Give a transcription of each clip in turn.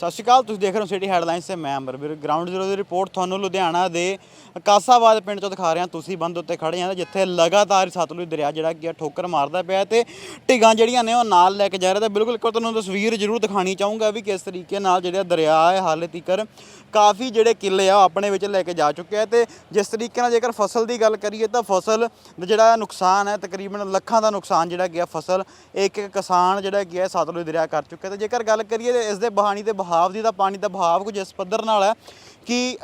ਸਤਿ ਸ਼੍ਰੀ ਅਕਾਲ, ਤੁਸੀਂ ਦੇਖ ਰਹੇ ਹੋ ਸਿਟੀ ਹੈਡਲਾਈਨਸ ਤੇ ਮੈਂ ਅੰਬਰਵੀਰ ਗਰਾਊਂਡ ਜ਼ੀਰੋ ਦੀ ਰਿਪੋਰਟ ਤੁਹਾਨੂੰ ਲੁਧਿਆਣਾ ਦੇ ਕਾਸਾਬਾਦ ਪਿੰਡ ਤੋਂ ਦਿਖਾ ਰਿਹਾ। ਤੁਸੀਂ ਬੰਦ ਉੱਤੇ ਖੜੇ ਹਾਂ ਜਿੱਥੇ ਲਗਾਤਾਰ ਸਤਲੁਜ ਦਰਿਆ ਜਿਹੜਾ ਕਿ ਆ ਠੋਕਰ ਮਾਰਦਾ ਪਿਆ ਤੇ ਢਿੱਗਾਂ ਜਿਹੜੀਆਂ ਨੇ ਉਹ ਨਾਲ ਲੈ ਕੇ ਜਾ ਰਿਹਾ ਤੇ ਬਿਲਕੁਲ ਇੱਕ ਵਾਰ ਤੁਹਾਨੂੰ ਤਸਵੀਰ ਜ਼ਰੂਰ ਦਿਖਾਣੀ ਚਾਹੂੰਗਾ ਵੀ ਕਿਸ ਤਰੀਕੇ ਨਾਲ ਜਿਹੜਾ ਦਰਿਆ ਹੈ, ਹਾਲੇ ਤੀਕਰ ਕਾਫੀ ਜਿਹੜੇ ਕਿੱਲੇ ਆ ਉਹ ਆਪਣੇ ਵਿੱਚ ਲੈ ਕੇ ਜਾ ਚੁੱਕਿਆ ਤੇ ਜਿਸ ਤਰੀਕੇ ਨਾਲ ਜੇਕਰ ਫਸਲ ਦੀ ਗੱਲ ਕਰੀਏ ਤਾਂ ਫਸਲ ਦਾ ਜਿਹੜਾ ਨੁਕਸਾਨ ਹੈ, ਤਕਰੀਬਨ ਲੱਖਾਂ ਦਾ ਨੁਕਸਾਨ ਜਿਹੜਾ ਗਿਆ ਫਸਲ ਇੱਕ ਇੱਕ ਕਿਸਾਨ ਜਿਹੜਾ ਗਿਆ ਸਤਲੁਜ ਦਰਿਆ ਕਰ ਚੁੱਕਿਆ ਤੇ ਜੇਕਰ ਗੱਲ ਕਰੀਏ ਤੇ ਇਸ ਦੇ ਬਹਾਨੀ ਤੇ ਬਹਾਵ ਦੀ ਤਾਂ ਪਾਣੀ ਦਾ ਬਹਾਵ ਕੁਝ ਇਸ ਪੱਧਰ ਨਾਲ ਹੈ ਕਿ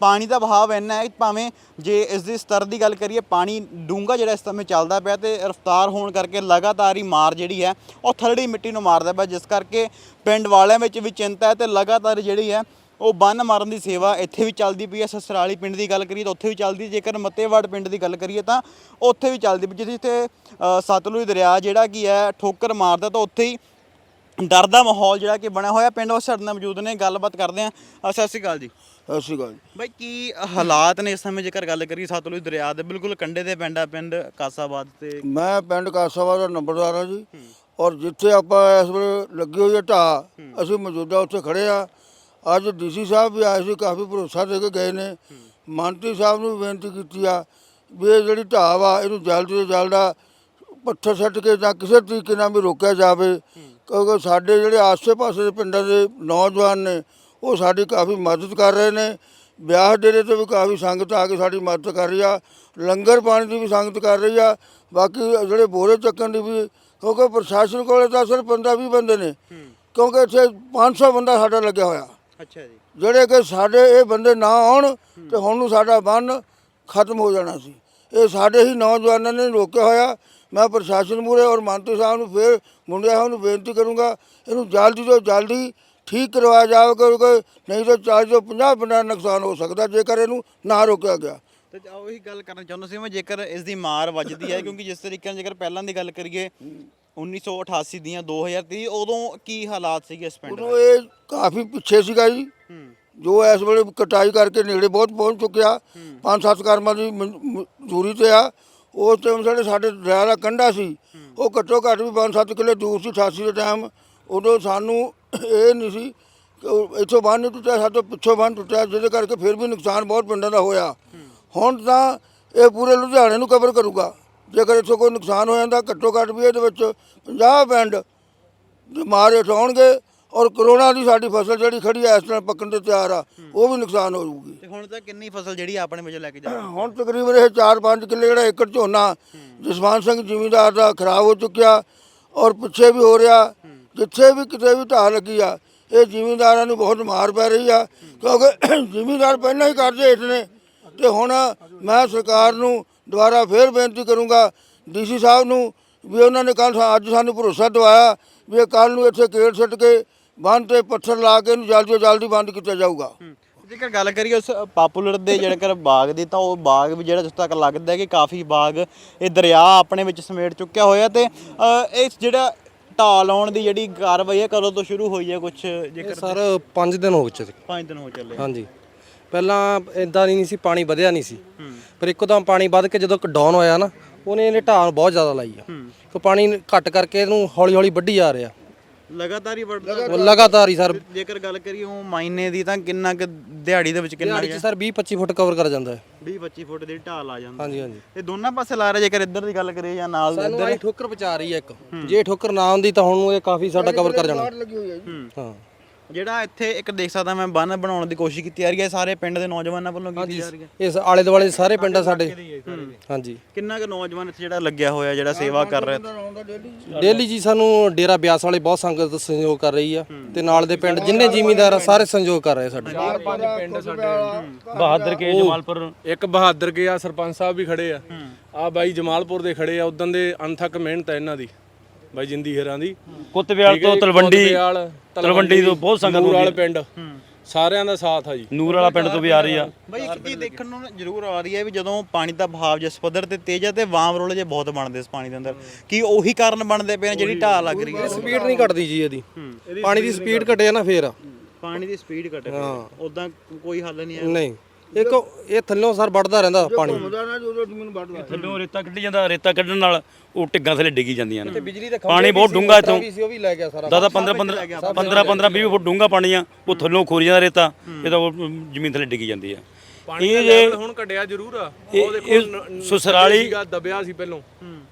ਪਾਣੀ ਦਾ ਬਹਾਵ ਇੰਨਾ ਹੈ ਭਾਵੇਂ ਜੇ ਇਸ ਦੇ ਸਤਰ ਦੀ ਗੱਲ ਕਰੀਏ ਪਾਣੀ ਡੂੰਗਾ ਜਿਹੜਾ ਇਸ ਸਮੇਂ ਚੱਲਦਾ ਪਿਆ ਤੇ ਰਫ਼ਤਾਰ ਹੋਣ ਕਰਕੇ ਲਗਾਤਾਰ ਹੀ ਮਾਰ ਜਿਹੜੀ ਹੈ ਉਹ ਥਰੜੀ ਮਿੱਟੀ ਨੂੰ ਮਾਰਦਾ ਪਿਆ ਜਿਸ ਕਰਕੇ ਪਿੰਡ ਵਾਲਿਆਂ ਵਿੱਚ ਵੀ ਚਿੰਤਾ ਹੈ ਤੇ ਲਗਾਤਾਰ ਜਿਹੜੀ ਹੈ ਉਹ ਬੰਨ ਮਾਰਨ ਦੀ ਸੇਵਾ ਇੱਥੇ ਵੀ ਚੱਲਦੀ ਪਈ ਹੈ। ਸਸਰਾਲੀ ਪਿੰਡ ਦੀ ਗੱਲ ਕਰੀਏ ਤਾਂ ਉੱਥੇ ਵੀ ਚੱਲਦੀ ਜੇਕਰ ਮੱਤੇਵਾੜ ਪਿੰਡ ਦੀ ਗੱਲ ਕਰੀਏ ਤਾਂ ਉੱਥੇ ਵੀ ਚੱਲਦੀ ਪਈ ਜਿੱਥੇ ਅ, ਸਤਲੁਜ ਦਰਿਆ ਜਿਹੜਾ ਕੀ ਹੈ ਠੋਕਰ ਮਾਰਦਾ ਤਾਂ ਉੱਥੇ ਹੀ ਡਰ ਦਾ ਮਾਹੌਲ ਜਿਹੜਾ ਕਿ ਬਣਿਆ ਹੋਇਆ ਪਿੰਡ ਉਹ ਸਾਡੇ ਨਾਲ ਮੌਜੂਦ ਨੇ ਗੱਲਬਾਤ ਕਰਦੇ ਆ ਸਤਿ ਸ਼੍ਰੀ ਅਕਾਲ ਜੀ। ਸਤਿ ਸ਼੍ਰੀ ਅਕਾਲ ਜੀ। ਬਾਈ ਕੀ ਹਾਲਾਤ ਨੇ ਇਸ ਸਮੇਂ ਜੇਕਰ ਗੱਲ ਕਰੀਏ ਸਤਲੁਜ ਦਰਿਆ ਦੇ? ਬਿਲਕੁਲ ਕੰਢੇ ਤੇ ਪੈਂਦਾ ਪਿੰਡ ਕਾਸਾਬਾਦ ਤੇ। ਮੈਂ ਪਿੰਡ ਕਾਸਾਵਾ ਦਾ ਨੰਬਰਦਾਰ ਹਾਂ ਜੀ। ਔਰ ਜਿੱਥੇ ਆਪਾਂ ਇਸ ਵੇਲੇ ਲੱਗੀ ਹੋਈ ਹੈ ਢਾਹ ਅਸੀਂ ਮੌਜੂਦਾ ਉੱਥੇ ਖੜੇ ਆ। ਅੱਜ ਡੀਸੀ ਸਾਹਿਬ ਵੀ ਆਏ ਸੀ ਕਾਫੀ ਭਰੋਸਾ ਦੇ ਕੇ ਗਏ ਨੇ। ਮੰਤਰੀ ਸਾਹਿਬ ਨੂੰ ਬੇਨਤੀ ਕੀਤੀ ਆ ਵੀ ਇਹ ਜਿਹੜੀ ਢਾਹ ਵਾ ਇਹਨੂੰ ਜਲਦੀ ਤੋਂ ਜਲਦਾ ਪੱਥਰ ਸੱਟ ਕੇ ਜਾਂ ਕਿਸੇ ਤਰੀਕੇ ਨਾਲ ਵੀ ਰੋਕਿਆ ਜਾਵੇ। ਕਿਉਂਕਿ ਸਾਡੇ ਜਿਹੜੇ ਆਸ-ਪਾਸੇ ਦੇ ਪਿੰਡਾਂ ਦੇ ਨੌਜਵਾਨ ਨੇ ਉਹ ਸਾਡੀ ਕਾਫੀ ਮਦਦ ਕਰ ਰਹੇ ਨੇ। ਵਿਆਹ ਡੇਰੇ ਤੇ ਵੀ ਕਾਫੀ ਸੰਗਤ ਆ ਕੇ ਸਾਡੀ ਮਦਦ ਕਰ ਰਹੀ ਆ। ਲੰਗਰ ਪਾਣੀ ਦੀ ਵੀ ਸੰਗਤ ਕਰ ਰਹੀ ਆ। ਬਾਕੀ ਜਿਹੜੇ ਬੋਰੇ ਚੱਕਣ ਦੀ ਵੀ ਕਿਉਂਕਿ ਪ੍ਰਸ਼ਾਸਨ ਕੋਲੇ ਤਾਂ ਸਿਰਫ 15-20 ਬੰਦੇ ਨੇ। ਕਿਉਂਕਿ ਇੱਥੇ 500 ਬੰਦਾ ਸਾਡਾ ਲੱਗਿਆ ਹੋਇਆ। ਅੱਛਾ ਜੀ। ਜਿਹੜੇ ਕਿ ਸਾਡੇ ਇਹ ਬੰਦੇ ਨਾ ਆਉਣ ਤੇ ਹੁਣ ਨੂੰ ਸਾਡਾ ਬੰਨ ਖਤਮ ਹੋ ਜਾਣਾ ਸੀ। ਇਹ ਸਾਡੇ ਹੀ ਨੌਜਵਾਨਾਂ ਨੇ ਰੋਕਿਆ ਹੋਇਆ। ਮੈਂ ਪ੍ਰਸ਼ਾਸਨ ਮੂਹਰੇ ਔਰ ਮੰਤਰੀ ਸਾਹਿਬ ਨੂੰ ਫੇਰ ਮੁੰਡਿਆਂ ਸਾਹਿਬ ਨੂੰ ਬੇਨਤੀ ਕਰੂੰਗਾ ਇਹਨੂੰ ਜਲਦੀ ਤੋਂ ਜਲਦੀ ਠੀਕ ਕਰਵਾਇਆ ਜਾਵੇ ਕਿਉਂਕਿ ਨਹੀਂ ਤਾਂ 40 ਤੋਂ 50 ਪਿੰਡਾਂ ਦਾ ਨੁਕਸਾਨ ਹੋ ਸਕਦਾ ਜੇਕਰ ਇਹਨੂੰ ਨਾ ਰੋਕਿਆ ਗਿਆ। ਤੇ ਉਹੀ ਗੱਲ ਕਰਨਾ ਚਾਹੁੰਦਾ ਸੀ ਮੈਂ ਜੇਕਰ ਇਸ ਦੀ ਮਾਰ ਵੱਜਦੀ ਹੈ ਕਿਉਂਕਿ ਜਿਸ ਤਰੀਕੇ ਨਾਲ ਜੇਕਰ ਪਹਿਲਾਂ ਦੀ ਗੱਲ ਕਰੀਏ 1988 ਦੀਆਂ 2030 ਉਦੋਂ ਕੀ ਹਾਲਾਤ ਸੀਗੇ ਇਸ ਪਿੰਡ ਦੇ ਉਦੋਂ ਇਹ ਕਾਫੀ ਪਿੱਛੇ ਸੀਗਾ ਜੀ। ਜੋ ਇਸ ਵੇਲੇ ਕਟਾਈ ਕਰਕੇ ਨੇੜੇ ਬਹੁਤ ਪਹੁੰਚ ਚੁੱਕਿਆ। ਪੰਜ ਸੱਤ ਕਰਮਾਂ ਦੀ ਮਜ਼ਦੂਰੀ ਤੇ ਆ। ਉਸ ਟਾਈਮ ਸਾਡੇ ਸਾਡੇ ਦਰਿਆ ਦਾ ਕੰਢਾ ਸੀ। ਉਹ ਘੱਟੋ ਘੱਟ ਵੀ 5-7 ਕਿਲੇ ਦੂਰ ਸੀ 88 ਦੇ ਟਾਈਮ ਉਦੋਂ ਸਾਨੂੰ ਇਹ ਨਹੀਂ ਸੀ ਕਿ ਇੱਥੋਂ ਬੰਨ ਨਹੀਂ ਟੁੱਟਿਆ ਸਾਡੇ ਪਿੱਛੋਂ ਬੰਨ ਟੁੱਟਿਆ ਜਿਹਦੇ ਕਰਕੇ ਫਿਰ ਵੀ ਨੁਕਸਾਨ ਬਹੁਤ ਪਿੰਡਾਂ ਦਾ ਹੋਇਆ। ਹੁਣ ਤਾਂ ਇਹ ਪੂਰੇ ਲੁਧਿਆਣੇ ਨੂੰ ਕਵਰ ਕਰੂਗਾ। ਜੇਕਰ ਇੱਥੋਂ ਕੋਈ ਨੁਕਸਾਨ ਹੋ ਜਾਂਦਾ ਘੱਟੋ ਘੱਟ ਵੀ ਇਹਦੇ ਵਿੱਚ 50 ਪਿੰਡ ਮਾਰੇ ਉਠਾਉਣਗੇ। ਔਰ ਕਰੋਨਾ ਦੀ ਸਾਡੀ ਫਸਲ ਜਿਹੜੀ ਖੜੀ ਐ ਇਸ ਤਰ੍ਹਾਂ ਪੱਕਣ ਤੇ ਤਿਆਰ ਆ ਉਹ ਵੀ ਨੁਕਸਾਨ ਹੋ ਜਾਊਗੀ। ਤੇ ਹੁਣ ਤਾਂ ਕਿੰਨੀ ਫਸਲ ਜਿਹੜੀ ਆ ਆਪਣੇ ਵਿੱਚ ਲੈ ਕੇ ਜਾ ਹੁਣ ਤਕਰੀਬਨ ਇਹ 4-5 ਕਿੱਲੇ ਜਿਹੜਾ ਏਕੜ ਝੋਨਾ ਜਸਵੰਤ ਸਿੰਘ ਜ਼ਿਮੀਂਦਾਰ ਦਾ ਖਰਾਬ ਹੋ ਚੁੱਕਿਆ ਔਰ ਪਿੱਛੇ ਵੀ ਹੋ ਰਿਹਾ ਜਿੱਥੇ ਵੀ ਕਿਤੇ ਵੀ ਢਾਹ ਲੱਗੀ ਆ ਇਹ ਜ਼ਿਮੀਂਦਾਰਾਂ ਨੂੰ ਬਹੁਤ ਮਾਰ ਪੈ ਰਹੀ ਆ ਕਿਉਂਕਿ ਜ਼ਿਮੀਂਦਾਰ ਪਹਿਲਾਂ ਹੀ ਕਰਜ਼ੇ ਹੇਠ ਨੇ ਤੇ ਹੁਣ ਮੈਂ ਸਰਕਾਰ ਨੂੰ ਦੁਬਾਰਾ ਫੇਰ ਬੇਨਤੀ ਕਰੂੰਗਾ ਡੀਸੀ ਸਾਹਿਬ ਨੂੰ ਵੀ ਉਹਨਾਂ ਨੇ ਕੱਲ ਅੱਜ ਸਾਨੂੰ ਭਰੋਸਾ ਦਵਾਇਆ ਵੀ ਕੱਲ ਨੂੰ ਇੱਥੇ ਕੇੜ ਸੁੱਟ ਕੇ ਬੰਨ ਤੇ ਪੱਥਰ ਲਾ ਕੇ ਇਹਨੂੰ ਜਲਦੀ ਤੋਂ ਜਲਦੀ ਬੰਦ ਕੀਤਾ ਜਾਊਗਾ। ਜੇਕਰ ਗੱਲ ਕਰੀਏ ਉਸ ਪਾਪੂਲਰ ਦੇ ਜਿਹੜੇ ਬਾਗ ਦੀ ਤਾਂ ਉਹ ਬਾਗ ਵੀ ਜਿਹੜਾ ਜਿੱਥੇ ਤੱਕ ਲੱਗਦਾ ਹੈ ਕਿ ਕਾਫੀ ਬਾਗ ਇਹ ਦਰਿਆ ਆਪਣੇ ਵਿੱਚ ਸਮੇਟ ਚੁੱਕਿਆ ਹੋਇਆ ਤੇ ਅ, ਇਹ ਜਿਹੜਾ ਢਾਲ ਲਾਉਣ ਦੀ ਜਿਹੜੀ ਕਾਰਵਾਈ ਹੈ ਕਦੋਂ ਤੋਂ ਸ਼ੁਰੂ ਹੋਈ ਹੈ ਕੁਝ ਜੇਕਰ ਸਰ 5 ਦਿਨ ਹੋ ਚੁੱਕੇ 5 ਦਿਨ ਹੋ ਚੱਲੇ। ਹਾਂਜੀ। ਪਹਿਲਾਂ ਇਦਾਂ ਨਹੀਂ ਸੀ ਪਾਣੀ ਵਧਿਆ ਨਹੀਂ ਸੀ। ਪਰ ਇੱਕਦਮ ਪਾਣੀ ਵੱਧ ਕੇ ਜਦੋਂ ਡਾਊਨ ਹੋਇਆ ਨਾ ਉਹਨੇ ਇਹਨੇ ਢਾਲ ਬਹੁਤ ਜ਼ਿਆਦਾ ਲਾਈ ਆ। ਪਾਣੀ ਘੱਟ ਕਰਕੇ ਇਹਨੂੰ ਹੌਲੀ ਹੌਲੀ ਵੱਢੀ ਜਾ ਰਿਹਾ। ਲਗਾਤਾਰ ਹੀ ਵੱਧਦਾ ਉਹ ਲਗਾਤਾਰ ਹੀ ਸਰ। ਜੇਕਰ ਗੱਲ ਕਰੀਏ ਉਹ ਮਾਇਨੇ ਦੀ ਤਾਂ ਕਿੰਨਾ ਕੁ ਦਿਹਾੜੀ ਦੇ ਵਿੱਚ ਕਿੰਨਾ ਦਿਹਾੜੀ 'ਚ ਸਰ 20 25 ਫੁੱਟ ਕਵਰ ਕਰ ਜਾਂਦਾ ਹੈ। 20 25 ਫੁੱਟ ਦੀ ਢਾਲ ਆ ਜਾਂਦੀ ਹਾਂਜੀ ਹਾਂਜੀ। ਇਹ ਦੋਨਾਂ ਪਾਸੇ ਲਾ ਰਿਹਾ ਜੇਕਰ ਇੱਧਰ ਦੀ ਗੱਲ ਕਰੀਏ ਜਾਂ ਨਾਲ ਦੇ ਸਾਨੂੰ ਆਈ ਠੋਕਰ ਬਚਾ ਰਹੀ ਹੈ ਇੱਕ। ਜੇ ਠੋਕਰ ਨਾ ਆਉਂਦੀ ਤਾਂ ਹੁਣ ਇਹ ਕਾਫੀ ਸਾਡਾ ਕਵਰ ਕਰ ਜਾਣਾ। ਲੱਗੀ ਹੋਈ ਹੈ ਜੀ। ਹੂੰ। ਹਾਂ। ਜਿਹੜਾ ਇੱਥੇ ਇੱਕ ਦੇਖ ਸਕਦਾ ਮੈਂ ਬੰਨ ਬਣਾਉਣ ਦੀ ਕੋਸ਼ਿਸ਼ ਕੀਤੀ ਜਾ ਰਹੀ ਹੈ ਸਾਰੇ ਪਿੰਡ ਦੇ ਨੌਜਵਾਨਾਂ ਵੱਲੋਂ ਕੀਤੀ ਜਾ ਰਹੀ ਹੈ। ਇਸ ਆਲੇ ਦੁਆਲੇ ਸਾਰੇ ਪਿੰਡ ਆ ਸਾਡੇ ਹਾਂਜੀ। ਕਿੰਨਾ ਕੁ ਨੌਜਵਾਨ ਇੱਥੇ ਜਿਹੜਾ ਲੱਗਿਆ ਹੋਇਆ ਜਿਹੜਾ ਸੇਵਾ ਕਰ ਰਿਹਾ? ਡੇਲੀ ਜੀ। ਸਾਨੂੰ ਡੇਰਾ ਬਿਆਸ ਵਾਲੇ ਬਹੁਤ ਸੰਗਤ ਸਹਿਯੋਗ ਕਰ ਰਹੀ ਆ ਤੇ ਨਾਲ ਦੇ ਪਿੰਡ ਜਿੰਨੇ ਜ਼ਿਮੀਂਦਾਰ ਆ ਸਾਰੇ ਸਹਿਯੋਗ ਕਰ ਰਹੇ ਸਾਡੇ। ਬਹਾਦਰ ਕੇ ਜਮਾਲਪੁਰ। ਇੱਕ ਬਹਾਦਰ ਕੇ ਆ ਸਰਪੰਚ ਸਾਹਿਬ ਵੀ ਖੜੇ ਆ। ਆ ਬਾਈ ਜਮਾਲਪੁਰ ਦੇ ਖੜੇ ਆ ਉਦੋਂ ਦੇ ਅਨਥਕ ਮਿਹਨਤ ਹੈ ਇਹਨਾਂ ਦੀ। ਬਾਈ ਜਿੰਦੀ ਹੀਰਾਂ ਦੀ। ਕੁੱਤਬਿਆਲ ਤੋਂ ਤਲਵੰਡੀ ਤਲਵੰਡੀ ਤੋਂ ਬਹੁਤ ਸੰਗਤ ਨੂਰ ਵਾਲੇ ਹੁੰਦੀ ਪਿੰਡ। ਸਾਰਿਆਂ ਦਾ ਸਾਥ ਆ ਜੀ। ਨੂਰ ਵਾਲਾ ਪਿੰਡ ਤੋਂ ਵੀ ਆ ਰਹੀ ਆ। ਬਈ ਇੱਕ ਚੀਜ਼ ਦੇਖਣ ਨੂੰ ਜ਼ਰੂਰ ਆ ਰਹੀ ਹੈ ਵੀ ਜਦੋਂ ਪਾਣੀ ਦਾ ਬਹਾਵ ਜਿਸ ਪੱਧਰ ਤੇ ਤੇਜ਼ ਹੈ ਤੇ ਵਾਮ ਰੋਲੇ ਜੇ ਬਹੁਤ ਬਣਦੇ ਇਸ ਪਾਣੀ ਦੇ ਅੰਦਰ। ਕੀ ਉਹੀ ਕਾਰਨ ਬਣਦੇ ਪਏ ਨੇ ਜਿਹੜੀ ਢਾਹ ਲੱਗ ਰਹੀ ਹੈ? ਸਪੀਡ ਨਹੀਂ ਘਟਦੀ ਜੀ ਇਹਦੀ। ਪਾਣੀ ਦੀ ਸਪੀਡ ਘਟੇ ਨਾ ਫੇਰ। ਪਾਣੀ ਦੀ ਸਪੀਡ ਘਟ ਰਹੀ ਹੈ। ਉਦਾਂ ਕੋਈ ਹੱਲ ਨਹੀਂ ਹੈ। ਨਹੀਂ। ਇੱਕ ਇਹ ਥੱਲੋਂ ਸਰ ਵੱਢਦਾ ਰਹਿੰਦਾ ਪਾਣੀ। ਘੁੰਮਦਾ ਨਾ ਜਦੋਂ ਜ਼ਮੀਨ ਵੱਢਦਾ। ਥੱਲੋਂ ਰੇਤਾ ਕੱਢੀ ਜਾਂਦਾ ਰੇਤਾ ਕੱਢਣ ਨਾਲ ਉਹ ਟਿੱਗਾਂ ਥੱਲੇ ਡਿੱਗੀ ਜਾਂਦੀਆਂ ਨੇ। ਬਿਜਲੀ ਦੇ ਪਾਣੀ ਬਹੁਤ ਡੂੰਘਾ ਇੱਥੋਂ। ਵੀ ਸੀ ਉਹ ਵੀ ਲੈ ਗਿਆ ਸਾਰਾ। ਦਾਦਾ 15 15 15 15 20 ਫੁੱਟ ਡੂੰਘਾ ਪਾਣੀ ਆ ਉਹ ਥੱਲੋਂ ਖੋਰੀ ਜਾਂਦਾ ਰੇਤਾ ਇਹ ਤਾਂ ਉਹ ਜ਼ਮੀਨ ਥੱਲੇ ਡਿੱਗੀ ਜਾਂਦੀ ਆ। ਪਾਣੀ ਦਾ ਇਹ ਜੇ ਲੈਵਲ ਹੁਣ ਘਟਿਆ ਜ਼ਰੂਰ ਆ। ਉਹ ਦੇਖੋ ਸੁਸਰਾਲੀ- ਦਬਿਆ ਸੀ ਪਹਿਲੋਂ।